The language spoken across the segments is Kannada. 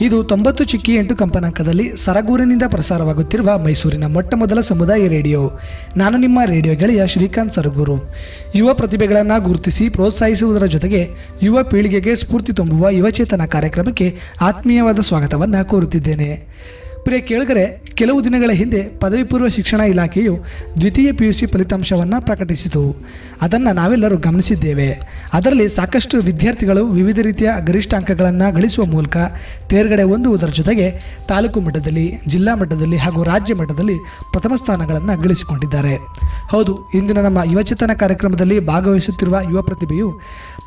ಇದು ತೊಂಬತ್ತು ಚಿಕ್ಕಿ ಎಂಟು ಕಂಪನಾಂಕದಲ್ಲಿ ಸರಗೂರಿನಿಂದ ಪ್ರಸಾರವಾಗುತ್ತಿರುವ ಮೈಸೂರಿನ ಮೊಟ್ಟ ಮೊದಲ ಸಮುದಾಯ ರೇಡಿಯೋ. ನಾನು ನಿಮ್ಮ ರೇಡಿಯೋ ಗೆಳೆಯ ಶ್ರೀಕಾಂತ್ ಸರಗೂರು. ಯುವ ಪ್ರತಿಭೆಗಳನ್ನು ಗುರುತಿಸಿ ಪ್ರೋತ್ಸಾಹಿಸುವುದರ ಜೊತೆಗೆ ಯುವ ಪೀಳಿಗೆಗೆ ಸ್ಫೂರ್ತಿ ತುಂಬುವ ಯುವಚೇತನ ಕಾರ್ಯಕ್ರಮಕ್ಕೆ ಆತ್ಮೀಯವಾದ ಸ್ವಾಗತವನ್ನು ಕೋರುತ್ತಿದ್ದೇನೆ. ಪ್ರಿಯ ಕೇಳಿದರೆ ಕೆಲವು ದಿನಗಳ ಹಿಂದೆ ಪದವಿ ಪೂರ್ವ ಶಿಕ್ಷಣ ಇಲಾಖೆಯು ದ್ವಿತೀಯ ಪಿ ಯು ಸಿ ಫಲಿತಾಂಶವನ್ನು ಪ್ರಕಟಿಸಿತು. ಅದನ್ನು ನಾವೆಲ್ಲರೂ ಗಮನಿಸಿದ್ದೇವೆ. ಅದರಲ್ಲಿ ಸಾಕಷ್ಟು ವಿದ್ಯಾರ್ಥಿಗಳು ವಿವಿಧ ರೀತಿಯ ಗರಿಷ್ಠ ಅಂಕಗಳನ್ನು ಗಳಿಸುವ ಮೂಲಕ ತೇರ್ಗಡೆ ಹೊಂದುವುದರ ಜೊತೆಗೆ ತಾಲೂಕು ಮಟ್ಟದಲ್ಲಿ, ಜಿಲ್ಲಾ ಮಟ್ಟದಲ್ಲಿ ಹಾಗೂ ರಾಜ್ಯ ಮಟ್ಟದಲ್ಲಿ ಪ್ರಥಮ ಸ್ಥಾನಗಳನ್ನು ಗಳಿಸಿಕೊಂಡಿದ್ದಾರೆ. ಹೌದು, ಇಂದಿನ ನಮ್ಮ ಯುವಚೇತನ ಕಾರ್ಯಕ್ರಮದಲ್ಲಿ ಭಾಗವಹಿಸುತ್ತಿರುವ ಯುವ ಪ್ರತಿಭೆಯು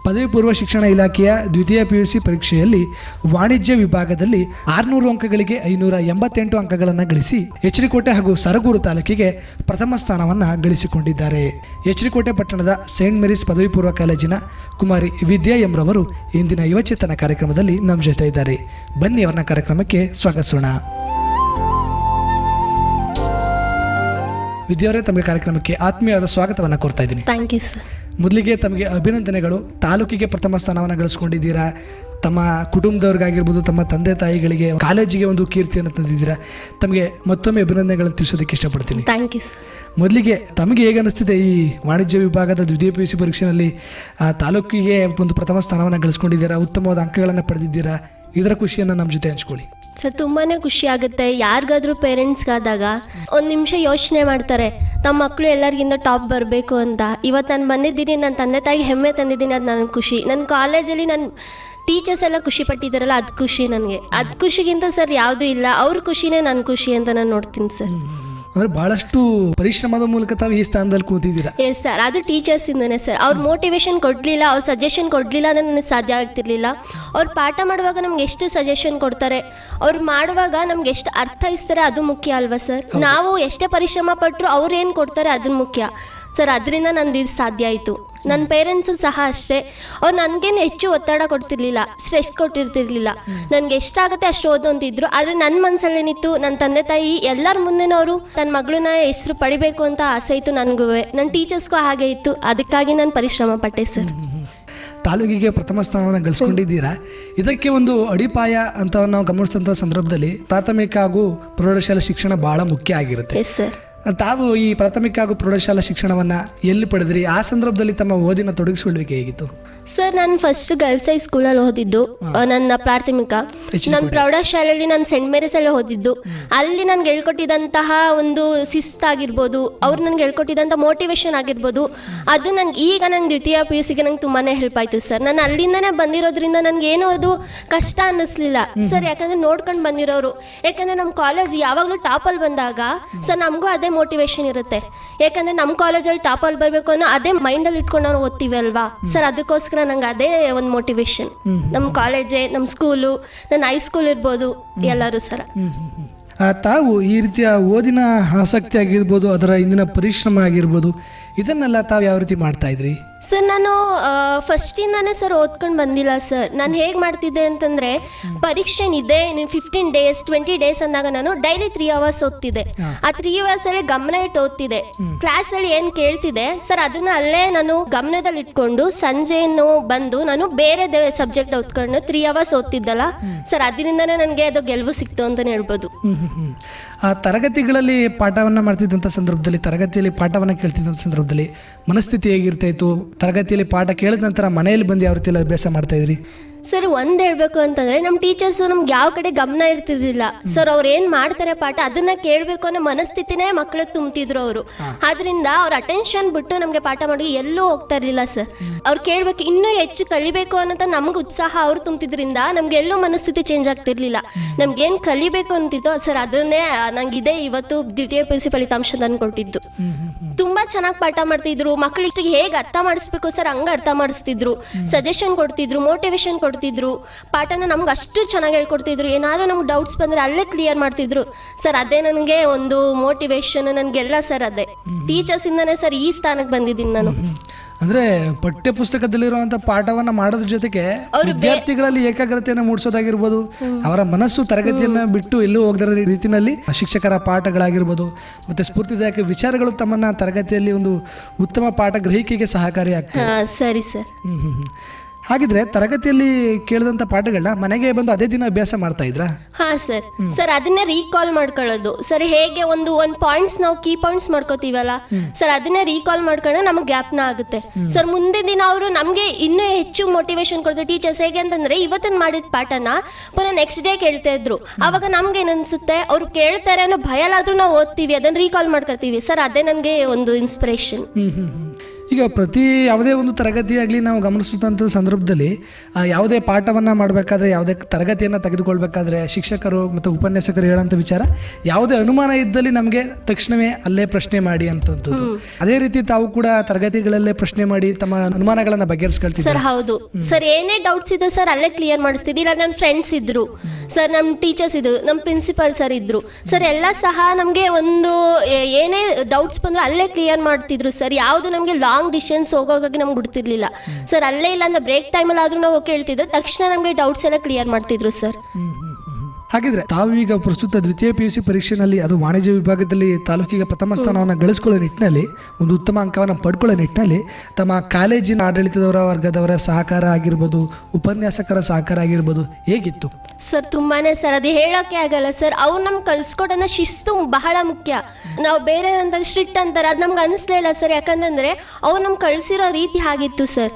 ಪದವಿ ಪೂರ್ವ ಶಿಕ್ಷಣ ಇಲಾಖೆಯ ದ್ವಿತೀಯ ಪಿ ಯು ಸಿ ಪರೀಕ್ಷೆಯಲ್ಲಿ ವಾಣಿಜ್ಯ ವಿಭಾಗದಲ್ಲಿ ಆರುನೂರು ಅಂಕಗಳಿಗೆ ಐನೂರ ಎಂಬತ್ತೆಂಟು ಅಂಕಗಳನ್ನು ಗಳಿಸಿ ಎಚ್ಚರಿಕೋಟೆ ಹಾಗೂ ಸರಗೂರು ತಾಲೂಕಿಗೆ ಪ್ರಥಮ ಸ್ಥಾನವನ್ನು ಗಳಿಸಿಕೊಂಡಿದ್ದಾರೆ. ಎಚ್ಚರಿಕೋಟೆ ಪಟ್ಟಣದ ಸೇಂಟ್ ಮೇರಿಸ್ ಪದವಿ ಪೂರ್ವ ಕಾಲೇಜಿನ ಕುಮಾರಿ ವಿದ್ಯಾ ಎಂರವರು ಇಂದಿನ ಯುವಚೇತನ ಕಾರ್ಯಕ್ರಮದಲ್ಲಿ ನಮ್ಮ ಜೊತೆ ಇದ್ದಾರೆ. ಬನ್ನಿ ಅವರನ್ನ ಕಾರ್ಯಕ್ರಮಕ್ಕೆ ಸ್ವಾಗತಿಸೋಣ. ವಿದ್ಯಾವರೇ ತಮಗೆ ಕಾರ್ಯಕ್ರಮಕ್ಕೆ ಆತ್ಮೀಯವಾದ ಸ್ವಾಗತವನ್ನು ಕೋರ್ತಾ ಇದ್ದೀನಿ. ಥ್ಯಾಂಕ್ ಯು ಸರ್ ಮೊದಲಿಗೆ ತಮಗೆ ಅಭಿನಂದನೆಗಳು. ತಾಲೂಕಿಗೆ ಪ್ರಥಮ ಸ್ಥಾನವನ್ನು ಗಳಿಸ್ಕೊಂಡಿದ್ದೀರಾ? ತಮ್ಮ ಕುಟುಂಬದವ್ರಿಗಾಗಿರ್ಬೋದು ತಮ್ಮ ತಂದೆ ತಾಯಿಗಳಿಗೆ ಕಾಲೇಜಿಗೆ ಒಂದು ಕೀರ್ತಿಯನ್ನು ತಂದಿದ್ದೀರಾ? ತಮಗೆ ಮತ್ತೊಮ್ಮೆ ಅಭಿನಂದನೆಗಳನ್ನು ತಿಳಿಸೋದಕ್ಕೆ ಇಷ್ಟಪಡ್ತೀನಿ. ಥ್ಯಾಂಕ್ ಯು ಮೊದಲಿಗೆ ತಮಗೆ ಹೇಗೆ ಅನಿಸ್ತಿದೆ ಈ ವಾಣಿಜ್ಯ ವಿಭಾಗದ ದ್ವಿತೀಯ ಪಿ ಯು ಸಿ ಪರೀಕ್ಷೆಯಲ್ಲಿ ಆ, ತಾಲೂಕಿಗೆ ಒಂದು ಪ್ರಥಮ ಸ್ಥಾನವನ್ನು ಗಳಿಸ್ಕೊಂಡಿದ್ದೀರಾ? ಉತ್ತಮವಾದ ಅಂಕಗಳನ್ನು ಪಡೆದಿದ್ದೀರಾ? ಇದರ ಖುಷಿಯನ್ನು ನಮ್ಮ ಜೊತೆ ಹಂಚ್ಕೊಳ್ಳಿ. ಸರ್ ತುಂಬಾ ಖುಷಿ ಆಗುತ್ತೆ. ಯಾರಿಗಾದ್ರೂ ಪೇರೆಂಟ್ಸ್ಗಾದಾಗ ಒಂದು ನಿಮಿಷ ಯೋಚನೆ ಮಾಡ್ತಾರೆ ತಮ್ಮ ಮಕ್ಕಳು ಎಲ್ಲರಿಗಿಂತ ಟಾಪ್ ಬರಬೇಕು ಅಂತ. ಇವತ್ತು ನಾನು ಬಂದಿದ್ದೀನಿ ನನ್ನ ತಂದೆ ತಾಯಿಗೆ ಹೆಮ್ಮೆ ತಂದಿದ್ದೀನಿ ಅದು ನನಗೆ ಖುಷಿ. ನನ್ನ ಕಾಲೇಜಲ್ಲಿ ನನ್ನ ಟೀಚರ್ಸ್ ಎಲ್ಲ ಖುಷಿ ಪಟ್ಟಿದ್ದಾರಲ್ಲ ಅದು ಖುಷಿ ನನಗೆ. ಅದು ಖುಷಿಗಿಂತ ಸರ್ ಯಾವುದೂ ಇಲ್ಲ. ಅವ್ರ ಖುಷಿನೇ ನನ್ನ ಖುಷಿ ಅಂತ ನಾನು ನೋಡ್ತೀನಿ ಸರ್. ಅಂದ್ರೆ ಬಹಳಷ್ಟು ಪರಿಶ್ರಮದ ಮೂಲಕ ತಾವು ಈ ಸ್ಥಾನದಲ್ಲಿ ಕೂತಿದ್ದೀರಾ? ಎಸ್ ಸರ್ ಅದು ಟೀಚರ್ಸ್ ಇಂದನೇ ಸರ್ ಅವ್ರು ಮೋಟಿವೇಶನ್ ಕೊಡಲಿಲ್ಲ ಅವ್ರು ಸಜೆಷನ್ ಕೊಡಲಿಲ್ಲ ಅಂದರೆ ನನಗೆ ಸಾಧ್ಯ ಆಗ್ತಿರ್ಲಿಲ್ಲ. ಅವ್ರು ಪಾಠ ಮಾಡುವಾಗ ನಮ್ಗೆ ಎಷ್ಟು ಸಜೆಷನ್ ಕೊಡ್ತಾರೆ ಅವ್ರು ಮಾಡುವಾಗ ನಮ್ಗೆ ಎಷ್ಟು ಅರ್ಥೈಸ್ತಾರೆ ಅದು ಮುಖ್ಯ ಅಲ್ವಾ ಸರ್ ನಾವು ಎಷ್ಟೇ ಪರಿಶ್ರಮ ಪಟ್ಟರು ಅವ್ರು ಏನು ಕೊಡ್ತಾರೆ ಅದನ್ನ ಮುಖ್ಯ. ಸರ್ ಅದರಿಂದ ನಂದು ಇದು ಸಾಧ್ಯ ಆಯಿತು. ನನ್ನ ಪೇರೆಂಟ್ಸು ಸಹ ಅಷ್ಟೇ. ಅವ್ರು ನನಗೇನು ಹೆಚ್ಚು ಒತ್ತಡ ಕೊಡ್ತಿರ್ಲಿಲ್ಲ ಸ್ಟ್ರೆಸ್ ಕೊಟ್ಟಿರ್ತಿರ್ಲಿಲ್ಲ. ನನಗೆ ಎಷ್ಟಾಗುತ್ತೆ ಅಷ್ಟು ಓದು ಅಂತಿದ್ರು ಆದರೆ ನನ್ನ ಮನಸ್ಸಲ್ಲಿ ಏನಿತ್ತು ನನ್ನ ತಂದೆ ತಾಯಿ ಎಲ್ಲರ ಮುಂದೆನವರು ತನ್ನ ಮಗಳನ್ನ ಹೆಸರು ಪಡಿಬೇಕು ಅಂತ ಆಸೆ ಇತ್ತು ನನಗೂ ನನ್ನ ಟೀಚರ್ಸ್ಗೂ ಹಾಗೆ ಇತ್ತು. ಅದಕ್ಕಾಗಿ ನಾನು ಪರಿಶ್ರಮ ಪಟ್ಟೆ ಸರ್ ತಾಲೂಕಿಗೆ ಪ್ರಥಮ ಸ್ಥಾನವನ್ನು ಗಳಿಸ್ಕೊಂಡಿದ್ದೀರಾ? ಇದಕ್ಕೆ ಒಂದು ಅಡಿಪಾಯ ಅಂತ ನಾವು ಗಮನಿಸಿದಂಥ ಸಂದರ್ಭದಲ್ಲಿ ಪ್ರಾಥಮಿಕ ಹಾಗೂ ಪ್ರೌಢಶಾಲಾ ಶಿಕ್ಷಣ ಬಹಳ ಮುಖ್ಯ ಆಗಿರುತ್ತೆ. ಸರ್ ತಾವು ಈ ಪ್ರಾಥಮಿಕ ಹಾಗೂ ಪ್ರೌಢಶಾಲಾ ಶಿಕ್ಷಣವನ್ನ ಎಲ್ಲಿ ಪಡೆದ್ರಿ? ಆ ಸಂದರ್ಭದಲ್ಲಿ ತಮ್ಮ ಓದಿನ ತೊಡಗಿಸಿಕೊಳ್ಳುವಿಕೆ ಹೇಗಿತ್ತು? ಸರ್ ನಾನು ಫಸ್ಟ್ ಗರ್ಲ್ಸ್ ಹೈ ಸ್ಕೂಲಲ್ಲಿ ಓದಿದ್ದು ನನ್ನ ಪ್ರಾಥಮಿಕ. ನನ್ನ ಪ್ರೌಢಶಾಲೆಯಲ್ಲಿ ನಾನು ಸೆಂಟ್ ಮೇರಿಸಲ್ಲಿ ಓದಿದ್ದು. ಅಲ್ಲಿ ನನ್ಗೆ ಹೇಳ್ಕೊಟ್ಟಿದಂತಹ ಒಂದು ಶಿಸ್ತಾಗಿರ್ಬೋದು ಅವ್ರು ನನ್ಗೆ ಹೇಳ್ಕೊಟ್ಟಿದಂಥ ಮೋಟಿವೇಶನ್ ಆಗಿರ್ಬೋದು ಅದು ನನಗೆ ಈಗ ನಂಗೆ ದ್ವಿತೀಯ ಪಿ ಯು ಸಿಗೆ ನಂಗೆ ತುಂಬಾ ಹೆಲ್ಪ್ ಆಯಿತು ಸರ್ ನಾನು ಅಲ್ಲಿಂದನೇ ಬಂದಿರೋದ್ರಿಂದ ನನಗೆ ಏನು ಅದು ಕಷ್ಟ ಅನ್ನಿಸ್ಲಿಲ್ಲ. ಸರ್ ಯಾಕಂದರೆ ನೋಡ್ಕೊಂಡು ಬಂದಿರೋರು. ಯಾಕಂದರೆ ನಮ್ಮ ಕಾಲೇಜ್ ಯಾವಾಗಲೂ ಟಾಪಲ್ಲಿ ಬಂದಾಗ ಸರ್ ನಮಗೂ ಅದೇ ಮೋಟಿವೇಶನ್ ಇರುತ್ತೆ. ಯಾಕಂದ್ರೆ ನಮ್ಮ ಕಾಲೇಜಲ್ಲಿ ಟಾಪಲ್ಲಿ ಬರಬೇಕು ಅನ್ನೋ ಅದೇ ಮೈಂಡಲ್ಲಿ ಇಟ್ಕೊಂಡು ನಾವು ಓದ್ತೀವಿ ಅಲ್ವಾ? ಸರ್ ಅದಕ್ಕೋಸ್ಕರ ನಂಗೆ ಅದೇ ಒಂದು ಮೋಟಿವೇಶನ್ ನಮ್ಮ ಕಾಲೇಜೇ ನಮ್ಮ ಸ್ಕೂಲು ನನ್ನ ಹೈಸ್ಕೂಲ್ ಇರ್ಬೋದು ಎಲ್ಲರೂ ಸರ ಆ, ತಾವು ಈ ರೀತಿಯ ಓದಿನ ಆಸಕ್ತಿ ಆಗಿರ್ಬೋದು ಅದರ ಹಿಂದಿನ ಪರಿಶ್ರಮ ಆಗಿರ್ಬೋದು ಇದನ್ನೆಲ್ಲ ತಾವು ಯಾವ ರೀತಿ ಮಾಡ್ತಾ ಇದ್ರಿ? ಸರ್ ನಾನು ಫಸ್ಟಿಂದಾನೇ ಸರ್ ಓದ್ಕೊಂಡು ಬಂದಿಲ್ಲ ಸರ್. ನಾನು ಹೇಗೆ ಮಾಡ್ತಿದ್ದೆ ಅಂತಂದರೆ ಪರೀಕ್ಷೆ ಇದೆ ಫಿಫ್ಟೀನ್ ಡೇಸ್ ಟ್ವೆಂಟಿ ಡೇಸ್ ಅಂದಾಗ ನಾನು ಡೈಲಿ ತ್ರೀ ಅವರ್ಸ್ ಓದ್ತಿದ್ದೆ. ಆ ತ್ರೀ ಅವರ್ಸಲ್ಲಿ ಗಮನ ಇಟ್ಟು ಓದ್ತಿದ್ದೆ. ಕ್ಲಾಸಲ್ಲಿ ಏನು ಕೇಳ್ತಿದೆ ಸರ್ ಅದನ್ನ ಅಲ್ಲೇ ನಾನು ಗಮನದಲ್ಲಿ ಇಟ್ಕೊಂಡು ಸಂಜೆನು ಬಂದು ನಾನು ಬೇರೆ ಸಬ್ಜೆಕ್ಟ್ ಓದ್ಕೊಂಡು ತ್ರೀ ಅವರ್ಸ್ ಓದ್ತಿದ್ದಲ್ಲ ಸರ್ ಅದರಿಂದನೇ ನನಗೆ ಅದು ಗೆಲುವು ಸಿಕ್ತು ಅಂತಲೇ ಹೇಳ್ಬೋದು. ಆ ತರಗತಿಗಳಲ್ಲಿ ಪಾಠವನ್ನು ಮಾಡ್ತಿದ್ದಂಥ ಸಂದರ್ಭದಲ್ಲಿ ತರಗತಿಯಲ್ಲಿ ಪಾಠವನ್ನು ಕೇಳ್ತಿದ್ದಂಥ ಸಂದರ್ಭದಲ್ಲಿ ಮನಸ್ಥಿತಿ ಹೇಗಿರ್ತಾಯಿತ್ತು ತರಗತಿಯಲ್ಲಿ ಪಾಠ ಕೇಳಿದ ನಂತರ ಮನೆಯಲ್ಲಿ ಬಂದು ಯಾವ ರೀತಿಯಲ್ಲಿ ಅಭ್ಯಾಸ ಮಾಡ್ತಾ ಇದ್ರಿ? ಸರ್ ಒಂದ್ ಹೇಳ್ಬೇಕು ಅಂತಂದ್ರೆ ನಮ್ಮ ಟೀಚರ್ಸ್ ನಮ್ಗೆ ಯಾವ ಕಡೆ ಗಮನ ಇರ್ತಿರ್ಲಿಲ್ಲ. ಸರ್ ಅವ್ರ ಏನ್ ಮಾಡ್ತಾರೆ ಪಾಠ ಅದನ್ನ ಕೇಳ್ಬೇಕು ಅನ್ನೋ ಮನಸ್ಥಿತಿನೇ ಮಕ್ಳಿಗೆ ತುಂಬ್ತಿದ್ರು ಅವರು. ಆದ್ರಿಂದ ಅವ್ರ ಅಟೆನ್ಷನ್ ಬಿಟ್ಟು ನಮ್ಗೆ ಪಾಠ ಮಾಡಿ ಎಲ್ಲೂ ಹೋಗ್ತಾ ಇರ್ಲಿಲ್ಲ ಸರ್. ಅವ್ರು ಕೇಳ್ಬೇಕು ಇನ್ನೂ ಹೆಚ್ಚು ಕಲಿಬೇಕು ಅನ್ನೋ ನಮ್ಗೆ ಉತ್ಸಾಹ ಅವ್ರು ತುಂಬ್ತಿದ್ರಿಂದ ನಮ್ಗೆ ಎಲ್ಲೂ ಮನಸ್ಥಿತಿ ಚೇಂಜ್ ಆಗ್ತಿರ್ಲಿಲ್ಲ. ನಮ್ಗೆ ಏನ್ ಕಲಿಬೇಕು ಅಂತಿತ್ತು ಸರ್ ಅದನ್ನೇ ನಂಗೆ ಇದೆ ಇವತ್ತು ದ್ವಿತೀಯ ಪಿ ಯು ಸಿ ಫಲಿತಾಂಶ ತಂದು ಕೊಟ್ಟಿದ್ದು. ತುಂಬಾ ಚೆನ್ನಾಗಿ ಪಾಠ ಮಾಡ್ತಿದ್ರು. ಮಕ್ಕಳಿಗೆ ಹೇಗೆ ಅರ್ಥ ಮಾಡಿಸ್ಬೇಕು ಸರ್ ಹಂಗ ಅರ್ಥ ಮಾಡಿಸ್ತಿದ್ರು. ಸಜೆಷನ್ ಕೊಡ್ತಿದ್ರು ಮೋಟಿವೇಶನ್ ಕೊಡ್ತಿದ್ರು. ಪಾಠನ ನಮ್ಗೆ ಅಷ್ಟು ಚೆನ್ನಾಗಿ ಹೇಳ್ಕೊಡ್ತಿದ್ರು. ಏನಾದರೂ ನಮ್ಗೆ ಡೌಟ್ಸ್ ಬಂದರೆ ಅಲ್ಲೇ ಕ್ಲಿಯರ್ ಮಾಡ್ತಿದ್ರು. ಸರ್ ಅದೇ ನನಗೆ ಒಂದು ಮೋಟಿವೇಶನ್ ನನಗೆಲ್ಲ ಸರ್ ಅದೇ. ಟೀಚರ್ಸ್ ಇಂದಾನೆ ಸರ್ ಈ ಸ್ಥಾನಕ್ಕೆ ಬಂದಿದ್ದೀನಿ ನಾನು. ಅಂದ್ರೆ ಪಠ್ಯ ಪುಸ್ತಕದಲ್ಲಿರುವಂತಹ ಪಾಠವನ್ನ ಮಾಡೋದ್ರ ಜೊತೆಗೆ ವಿದ್ಯಾರ್ಥಿಗಳಲ್ಲಿ ಏಕಾಗ್ರತೆಯನ್ನು ಮೂಡಿಸೋದಾಗಿರ್ಬೋದು ಅವರ ಮನಸ್ಸು ತರಗತಿಯನ್ನ ಬಿಟ್ಟು ಎಲ್ಲೂ ಹೋಗದ ರೀತಿಯಲ್ಲಿ ಶಿಕ್ಷಕರ ಪಾಠಗಳಾಗಿರ್ಬೋದು ಮತ್ತೆ ಸ್ಫೂರ್ತಿದಾಯಕ ವಿಚಾರಗಳು ತಮ್ಮನ್ನ ತರಗತಿಯಲ್ಲಿ ಒಂದು ಉತ್ತಮ ಪಾಠ ಗ್ರಹಿಕೆಗೆ ಸಹಕಾರಿ ಆಗ್ತದೆ ಸರಿ ಸರ್. ಹ್ಮ್ ಹ್ಮ್. ಹಾಗಿದ್ರೆ ತರಗತಿಯಲ್ಲಿ ಕೇಳಿದಂತ ಪಾಠಗಳನ್ನ ಮನೆಗೆ ಬಂದು ಅದೇ ದಿನ ಅಭ್ಯಾಸ ಮಾಡ್ತಾ ಇದ್ರಾ? ಹಾ ಸರ್. ಸರ್ ಅದನ್ನೇ ರೀಕಾಲ್ ಮಾಡ್ಕೊಳ್ಳೋದು. ಸರ್ ಹೇಗೆ ಒಂದು ಒನ್ ಪಾಯಿಂಟ್ಸ್ ನಾವು ಕೀ ಪಾಯಿಂಟ್ಸ್ ಮಾಡ್ಕೋತೀವಲ್ಲ? ಸರ್ ಅದನ್ನೇ ರೀಕಾಲ್ ಮಾಡ್ಕೊಂಡ್ರೆ ನಮಗೆ ಗ್ಯಾಪ್ನ ಆಗುತ್ತೆ. ಸರ್ ಮುಂದೆ ದಿನ ಅವರು ನಮಗೆ ಇನ್ನೂ ಹೆಚ್ಚು ಮೋಟಿವೇಶನ್ ಕೊಡ್ತಾರೆ. ಟೀಚರ್ಸ್ ಹೇಗೆ ಅಂತಂದ್ರೆ ಇವತ್ತಿನ ಮಾಡಿದ ಪಾಠನ ಪುನಃ ನೆಕ್ಸ್ಟ್ ಡೇ ಕೇಳ್ತಾ ಇದ್ರು. ಅವಾಗ ನಮ್ಗೆ ಏನನ್ಸುತ್ತೆ ಅವ್ರು ಕೇಳ್ತಾರೆ ಅನ್ನೋ ಭಯಲಾದ್ರೂ ನಾವು ಓದ್ತೀವಿ ಅದನ್ನ ರೀಕಾಲ್ ಮಾಡ್ಕೊತೀವಿ. ಸರ್ ಅದೇ ನನಗೆ ಒಂದು ಇನ್ಸ್ಪಿರೇಷನ್. ಈಗ ಪ್ರತಿ ಯಾವುದೇ ಒಂದು ತರಗತಿಯಾಗಲಿ ನಾವು ಗಮನಿಸುವಂಥ ಸಂದರ್ಭದಲ್ಲಿ ಯಾವುದೇ ಪಾಠವನ್ನು ಮಾಡಬೇಕಾದ್ರೆ ಯಾವುದೇ ತರಗತಿಯನ್ನು ತೆಗೆದುಕೊಳ್ಬೇಕಾದ್ರೆ ಶಿಕ್ಷಕರು ಮತ್ತು ಉಪನ್ಯಾಸಕರು ಹೇಳೋಂಥ ವಿಚಾರ ಯಾವುದೇ ಅನುಮಾನ ಇದ್ದಲ್ಲಿ ನಮಗೆ ತಕ್ಷಣವೇ ಅಲ್ಲೇ ಪ್ರಶ್ನೆ ಮಾಡಿ ಅಂತದ್ದು ಅದೇ ರೀತಿ ತಾವು ಕೂಡ ತರಗತಿಗಳಲ್ಲೇ ಪ್ರಶ್ನೆ ಮಾಡಿ ತಮ್ಮ ಅನುಮಾನಗಳನ್ನು ಬಗೆಹರಿಸ್ಕೊಳ್ತೀವಿ ಸರ್ ಹೌದು. ಸರ್ ಏನೇ ಡೌಟ್ಸ್ ಇದ್ರು ಸರ್ ಅಲ್ಲೇ ಕ್ಲಿಯರ್ ಮಾಡಿಸ್ತಿದ್ದೆ ಇಲ್ಲ ನನ್ನ ಫ್ರೆಂಡ್ಸ್ ಇದ್ರು. ಸರ್ ನಮ್ಮ ಟೀಚರ್ಸ್ ಇದ್ರು ನಮ್ಮ ಪ್ರಿನ್ಸಿಪಾಲ್ ಸರ್ ಇದ್ರು. ಸರ್ ಎಲ್ಲ ಸಹ ನಮಗೆ ಒಂದು ಏನೇ ಡೌಟ್ಸ್ ಬಂದರೂ ಅಲ್ಲೇ ಕ್ಲಿಯರ್ ಮಾಡ್ತಿದ್ರು ಸರ್. ಯಾವುದು ನಮಗೆ ಲಾಂಗ್ ಡಿಸ್ಟೆನ್ಸ್ ಹೋಗೋಗಾಗಿ ನಮ್ಗೆ ಬಿಡ್ತಿರ್ಲಿಲ್ಲ. ಸರ್ ಅಲ್ಲೇ ಇಲ್ಲ ಅಂದ್ರೆ ಬ್ರೇಕ್ ಟೈಮಲ್ಲಿ ಆದ್ರೂ ನಾವು ಹೇಳ್ತಿದ್ರು ತಕ್ಷಣ ನಮಗೆ ಡೌಟ್ಸ್ ಎಲ್ಲ ಕ್ಲಿಯರ್ ಮಾಡ್ತಿದ್ರು ಸರ್. ಹಾಗಿದ್ರೆ ತಾವೀಗ ಪ್ರಸ್ತುತ ದ್ವಿತೀಯ ಪಿ ಯು ಸಿ ಪರೀಕ್ಷೆನಲ್ಲಿ ಅದು ವಾಣಿಜ್ಯ ವಿಭಾಗದಲ್ಲಿ ತಾಲೂಕಿಗೆ ಪ್ರಥಮ ಸ್ಥಾನವನ್ನು ಗಳಿಸ್ಕೊಳ್ಳೋ ನಿಟ್ಟಿನಲ್ಲಿ, ಒಂದು ಉತ್ತಮ ಅಂಕವನ್ನು ಪಡ್ಕೊಳ್ಳೋ ನಿಟ್ಟಿನಲ್ಲಿ ತಮ್ಮ ಕಾಲೇಜಿನ ಆಡಳಿತದವರ ವರ್ಗದವರ ಸಹಕಾರ ಆಗಿರ್ಬೋದು, ಉಪನ್ಯಾಸಕರ ಸಹಕಾರ ಆಗಿರ್ಬೋದು ಹೇಗಿತ್ತು? ಸರ್, ತುಂಬಾನೇ ಸರ್, ಅದು ಹೇಳೋಕೆ ಆಗಲ್ಲ ಸರ್, ಅವ್ರು ನಮ್ಗೆ ಕಲ್ಸ್ಕೊಡೋಣ ಶಿಸ್ತು ಬಹಳ ಮುಖ್ಯ. ನಾವು ಬೇರೆ ಸ್ಟ್ರಿಕ್ಟ್ ಅಂತಾರೆ, ಅದು ನಮ್ಗೆ ಅನಿಸ್ಲೇ ಇಲ್ಲ ಸರ್, ಯಾಕಂತಂದ್ರೆ ಅವ್ರು ನಮ್ಗೆ ಕಳ್ಸಿರೋ ರೀತಿ ಹಾಗಿತ್ತು ಸರ್.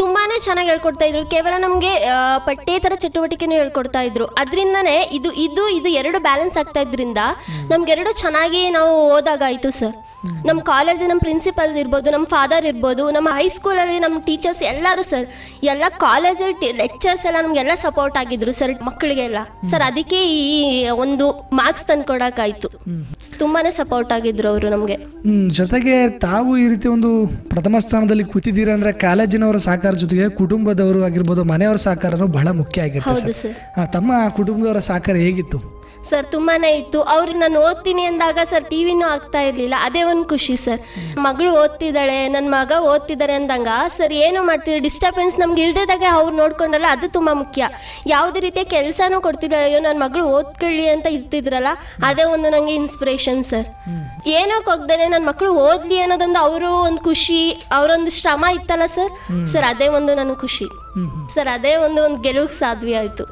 ತುಂಬಾನೇ ಚೆನ್ನಾಗಿ ಹೇಳ್ಕೊಡ್ತಾ ಇದ್ರು. ಕೇವಲ ನಮಗೆ ಪಠ್ಯೇತರ ಚಟುವಟಿಕೆನೂ ಹೇಳ್ಕೊಡ್ತಾ ಇದ್ರು. ಅದರಿಂದನೇ ಇದು ಇದು ಇದು ಎರಡು ಬ್ಯಾಲೆನ್ಸ್ ಆಗ್ತಾ ಇದ್ರಿಂದ ನಮ್ಗೆರಡು ಚೆನ್ನಾಗಿ ನಾವು ಓದಾಗಾಯ್ತು ಸರ್ ನಮ್ಮ ಕಾಲೇಜ್ ನಮ್ಮ ಪ್ರಿನ್ಸಿಪಲ್ಸ್ ಇರ್ಬೋದು ನಮ್ಮ ಫಾದರ್ ಇರ್ಬೋದು ನಮ್ಮ ಹೈಸ್ಕೂಲಲ್ಲಿ ನಮ್ಮ ಟೀಚರ್ಸ್ ಎಲ್ಲರೂ ಸರ್ ಎಲ್ಲ ಕಾಲೇಜಲ್ಲಿ ಲೆಕ್ಚರ್ಸ್ ಎಲ್ಲ ನಮಗೆಲ್ಲ ಸಪೋರ್ಟ್ ಆಗಿದ್ರು ಸರ್ ಮಕ್ಕಳಿಗೆಲ್ಲ ಸರ್ ಅದಕ್ಕೆ ಈ ಒಂದು ಮಾರ್ಕ್ಸ್ ತಂದ್ಕೊಡಕ್ಕಾಯ್ತು. ತುಂಬಾನೇ ಸಪೋರ್ಟ್ ಆಗಿದ್ರು ಅವರು ನಮಗೆ. ಜೊತೆಗೆ ತಾವು ಈ ರೀತಿ ಒಂದು ಪ್ರಥಮ ಸ್ಥಾನದಲ್ಲಿ ಕೂತಿದ್ದೀರಾ ಅಂದ್ರೆ ಕಾಲೇಜಿನವರ ಸಹಕಾರ ಜೊತೆಗೆ ಕುಟುಂಬದವರು ಆಗಿರ್ಬೋದು ಮನೆಯವರ ಸಹಕಾರನೂ ಬಹಳ ಮುಖ್ಯ ಆಗಿರುತ್ತೆ ತಮ್ಮ ಕುಟುಂಬದವರ ಸಹಕಾರ ಹೇಗಿತ್ತು? ಸರ್ ತುಂಬಾನೇ ಇತ್ತು. ಅವ್ರಿಗೆ ನಾನು ಓದ್ತೀನಿ ಅಂದಾಗ ಸರ್ ಟಿವಿನೂ ಆಗ್ತಾ ಇರ್ಲಿಲ್ಲ. ಅದೇ ಒಂದು ಖುಷಿ ಸರ್ ಮಗಳು ಓದ್ತಿದ್ದಾಳೆ ನನ್ನ ಮಗ ಓದ್ತಿದ್ದಾರೆ ಅಂದಾಗ ಸರ್ ಏನು ಮಾಡ್ತಿದ್ರು ಡಿಸ್ಟರ್ಬೆನ್ಸ್ ನಮ್ಗೆ ಇಲ್ದಿದಾಗ ಅವ್ರು ನೋಡ್ಕೊಂಡಲ್ಲ ಅದು ತುಂಬ ಮುಖ್ಯ. ಯಾವುದೇ ರೀತಿಯ ಕೆಲಸನೂ ಕೊಡ್ತಿಲ್ಲ. ಅಯ್ಯೋ ನನ್ನ ಮಗಳು ಓದ್ಕೊಳ್ಳಿ ಅಂತ ಇರ್ತಿದ್ರಲ್ಲ ಅದೇ ಒಂದು ನನಗೆ ಇನ್ಸ್ಪಿರೇಷನ್ ಸರ್ ಏನೋ ಹೋಗ್ದೇನೆ ನನ್ನ ಮಕ್ಕಳು ಓದ್ಲಿ ಅನ್ನೋದೊಂದು ಅವರು ಒಂದು ಖುಷಿ ಅವರೊಂದು ಶ್ರಮ ಇತ್ತಲ್ಲ ಸರ್ ಸರ್ ಅದೇ ಒಂದು ನನ್ನ ಖುಷಿ. ಸರ್ ಅದೇ ಒಂದು ಒಂದು ಗೆಲುವಿಗೆ ಸಾಧ್ವಿ ಆಯಿತು.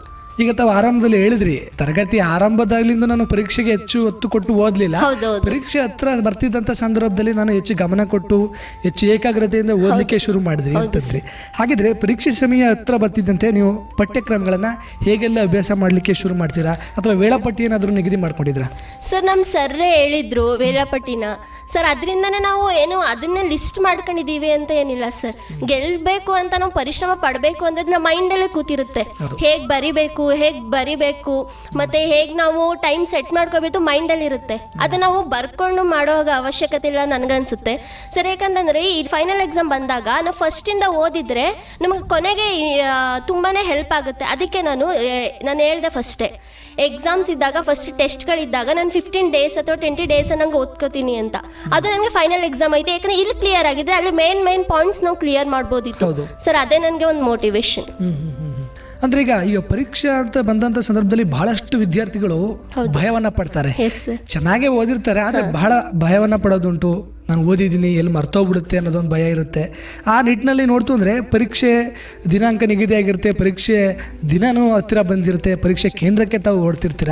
ಈಗ ತಾವು ಆರಂಭದಲ್ಲಿ ಹೇಳಿದ್ರಿ ತರಗತಿ ಆರಂಭದಾಗ್ಲಿಂದ ನಾನು ಪರೀಕ್ಷೆಗೆ ಹೆಚ್ಚು ಒತ್ತು ಕೊಟ್ಟು ಓದ್ಲಿಲ್ಲ. ಪರೀಕ್ಷೆ ಹತ್ರ ಬರ್ತಿದ್ದಂಥ ಸಂದರ್ಭದಲ್ಲಿ ನಾನು ಹೆಚ್ಚು ಗಮನ ಕೊಟ್ಟು ಹೆಚ್ಚು ಏಕಾಗ್ರತೆಯಿಂದ ಓದಲಿಕ್ಕೆ ಶುರು ಮಾಡಿದ್ರಿ ಅಂತಂದ್ರಿ. ಹಾಗಿದ್ರೆ ಪರೀಕ್ಷೆ ಸಮಯ ಹತ್ರ ಬರ್ತಿದ್ದಂತೆ ನೀವು ಪಠ್ಯಕ್ರಮಗಳನ್ನ ಹೇಗೆಲ್ಲ ಅಭ್ಯಾಸ ಮಾಡಲಿಕ್ಕೆ ಶುರು ಮಾಡ್ತೀರಾ? ಅಥವಾ ವೇಳಾಪಟ್ಟಿ ಏನಾದರೂ ನಿಗದಿ ಮಾಡ್ಕೊಂಡಿದ್ರಾ? ಸರ್ ನಮ್ಮ ಸರ್ರೇ ಹೇಳಿದ್ರು ವೇಳಾಪಟ್ಟಿನ. ಸರ್ ಅದರಿಂದನೇ ನಾವು ಏನು ಅದನ್ನ ಲಿಸ್ಟ್ ಮಾಡ್ಕೊಂಡಿದೀವಿ ಅಂತ ಏನಿಲ್ಲ ಸರ್. ಗೆಲ್ಬೇಕು ಅಂತ ನಾವು ಪರಿಶ್ರಮ ಪಡಬೇಕು ಅನ್ನೋದು ನಮ್ಮ ಮೈಂಡಲ್ಲೇ ಕೂತಿರುತ್ತೆ. ಹೇಗೆ ಬರಿಬೇಕು ಹೇಗೆ ಬರಿಬೇಕು ಮತ್ತೆ ಹೇಗೆ ನಾವು ಟೈಮ್ ಸೆಟ್ ಮಾಡ್ಕೋಬೇಕು ಮೈಂಡಲ್ಲಿ ಇರುತ್ತೆ ಅದು ನಾವು ಬರ್ಕೊಂಡು ಮಾಡೋ ಅವಶ್ಯಕತೆ ಇಲ್ಲ ನನಗನ್ಸುತ್ತೆ. ಸರ್ ಯಾಕಂತಂದ್ರೆ ಈ ಫೈನಲ್ ಎಕ್ಸಾಮ್ ಬಂದಾಗ ನಾವು ಫಸ್ಟಿಂದ ಓದಿದ್ರೆ ನಮಗೆ ಕೊನೆಗೆ ತುಂಬಾನೇ ಹೆಲ್ಪ್ ಆಗುತ್ತೆ. ಅದಕ್ಕೆ ನಾನು ನಾನು ಹೇಳ್ದೆ ಫಸ್ಟೇ ಎಕ್ಸಾಮ್ಸ್ ಇದ್ದಾಗ ಫಸ್ಟ್ ಟೆಸ್ಟ್ಗಳಿದ್ದಾಗ ನಾನು ಫಿಫ್ಟೀನ್ ಡೇಸ್ ಅಥವಾ ಟ್ವೆಂಟಿ ಡೇಸ್ ನಂಗೆ ಓದ್ಕೋತೀನಿ ಅಂತ. ಅದು ನನಗೆ ಫೈನಲ್ ಎಕ್ಸಾಮ್ ಐತೆ. ಯಾಕಂದ್ರೆ ಇಲ್ಲಿ ಕ್ಲಿಯರ್ ಆಗಿದೆ. ಅಲ್ಲಿ ಮೇನ್ ಮೇನ್ ಪಾಯಿಂಟ್ಸ್ ನಾವು ಕ್ಲಿಯರ್ ಮಾಡ್ಬೋದಿತ್ತು. ಸರ್ ಅದೇ ನನಗೆ ಒಂದು ಮೋಟಿವೇಶನ್. ಅಂದ್ರೆ ಈಗ ಈಗ ಪರೀಕ್ಷೆ ಅಂತ ಬಂದಂತ ಸಂದರ್ಭದಲ್ಲಿ ಬಹಳಷ್ಟು ವಿದ್ಯಾರ್ಥಿಗಳು ಭಯವನ್ನ ಪಡ್ತಾರೆ. ಚೆನ್ನಾಗೇ ಓದಿರ್ತಾರೆ ಆದರೆ ಬಹಳ ಭಯವನ್ನ ಪಡೋದುಂಟು. ನಾನು ಓದಿದ್ದೀನಿ ಎಲ್ಲಿ ಮರ್ತೋಗ್ಬಿಡುತ್ತೆ ಅನ್ನೋದೊಂದು ಭಯ ಇರುತ್ತೆ. ಆ ನಿಟ್ಟಿನಲ್ಲಿ ನೋಡ್ತು ಅಂದರೆ ಪರೀಕ್ಷೆ ದಿನಾಂಕ ನಿಗದಿ ಆಗಿರುತ್ತೆ ಪರೀಕ್ಷೆ ದಿನನೂ ಹತ್ತಿರ ಬಂದಿರುತ್ತೆ ಪರೀಕ್ಷೆ ಕೇಂದ್ರಕ್ಕೆ ತಾವು ಓಡ್ತಿರ್ತೀರ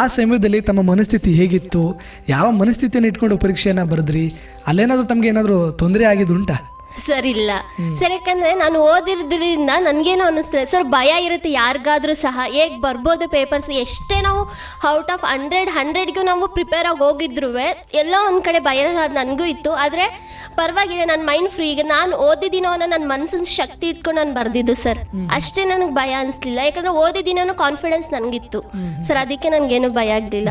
ಆ ಸಮಯದಲ್ಲಿ ತಮ್ಮ ಮನಸ್ಥಿತಿ ಹೇಗಿತ್ತು? ಯಾವ ಮನಸ್ಥಿತಿಯನ್ನು ಇಟ್ಕೊಂಡು ಪರೀಕ್ಷೆಯನ್ನು ಬರೆದ್ರಿ? ಅಲ್ಲೇನಾದರೂ ತಮಗೆ ಏನಾದರೂ ತೊಂದರೆ ಆಗಿದ್ದುಂಟಾ? ಸರ್ ಇಲ್ಲ ಸರ್ ಯಾಕಂದ್ರೆ ನಾನು ಓದಿರೋದ್ರಿಂದ ನನ್ಗೇನು ಅನಿಸ್ತದೆ ಸರ್ ಭಯ ಇರುತ್ತೆ ಯಾರಿಗಾದ್ರೂ ಸಹ. ಹೇಗ್ ಬರ್ಬೋದು ಪೇಪರ್ಸ್ ಎಷ್ಟೇ ನಾವು ಔಟ್ ಆಫ್ ಹಂಡ್ರೆಡ್ ಹಂಡ್ರೆಡ್ಗೂ ನಾವು ಪ್ರಿಪೇರ್ ಆಗಿ ಹೋಗಿದ್ರು ಎಲ್ಲ ಒಂದ್ ಕಡೆ ಭಯ ನನಗೂ ಇತ್ತು. ಆದ್ರೆ ಪರವಾಗಿಲ್ಲ ನನ್ನ ಮೈಂಡ್ ಫ್ರೀ ಈಗ ನಾನು ಓದಿದ್ದೀನೋ ಅನ್ನೋ ನನ್ನ ಮನಸ್ಸಿನ ಶಕ್ತಿ ಇಟ್ಕೊಂಡು ನಾನು ಬರ್ದಿದ್ದು ಸರ್. ಅಷ್ಟೇ ನನಗೆ ಭಯ ಅನಿಸ್ಲಿಲ್ಲ. ಯಾಕಂದ್ರೆ ಓದಿದ್ದೀನೋ ಕಾನ್ಫಿಡೆನ್ಸ್ ನನಗಿತ್ತು. ಸರ್ ಅದಕ್ಕೆ ನನಗೇನು ಭಯ ಆಗಲಿಲ್ಲ.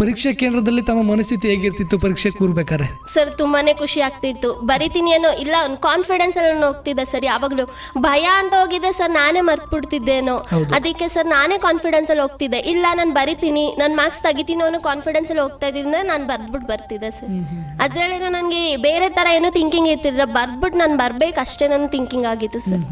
ಪರೀಕ್ಷಾ ಕೇಂದ್ರದಲ್ಲಿ ತಮ್ಮ ಮನಸ್ಥಿತಿ ಹೇಗಿರ್ತಿತ್ತು ಪರೀಕ್ಷೆ ಕೂರ್ಬೇಕಾರೆ ಸರ್ ತುಂಬಾನೇ ಖುಷಿ ಆಗ್ತಿತ್ತು. ಬರಿತೀನಿ ಏನೋ ಇಲ್ಲ ಒಂದು ಕಾನ್ಫಿಡೆನ್ಸ್ ಅಲ್ಲಿ ಹೋಗ್ತಿದ್ದೆ ಸರ್ ಯಾವಾಗಲೂ. ಭಯ ಅಂತ ಹೋಗಿದ್ದೆ ಸರ್ ನಾನೇ ಮರ್ತ್ಬಿಡ್ತಿದ್ದೇನೋ. ಅದಕ್ಕೆ ಸರ್ ನಾನೇ ಕಾನ್ಫಿಡೆನ್ಸ್ ಅಲ್ಲಿ ಹೋಗ್ತಿದ್ದೆ. ಇಲ್ಲ ನಾನು ಬರಿತೀನಿ ನಾನು ಮಾರ್ಕ್ಸ್ ತೆಗಿತೀನಿ ಅನ್ನೋ ಕಾನ್ಫಿಡೆನ್ಸ್ ಅಲ್ಲಿ ಹೋಗ್ತಾ ಇದ್ರಿಂದ ನಾನು ಬರ್ದ್ಬಿಟ್ಟು ಬರ್ತಿದ್ದೆ ಸರ್. ಅದರಲ್ಲಿ ನನಗೆ ಬೇರೆ ತರ ಏನೋ ಥಿಂಕಿಂಗ್ ಇರ್ತಿಲ್ಲ ಬರ್ದ್ಬಿಟ್ಟು ನಾನು ಬರ್ಬೇಕು ಅಷ್ಟೇ ನನ್ನ ಥಿಂಕಿಂಗ್ ಆಗಿತ್ತು ಸರ್.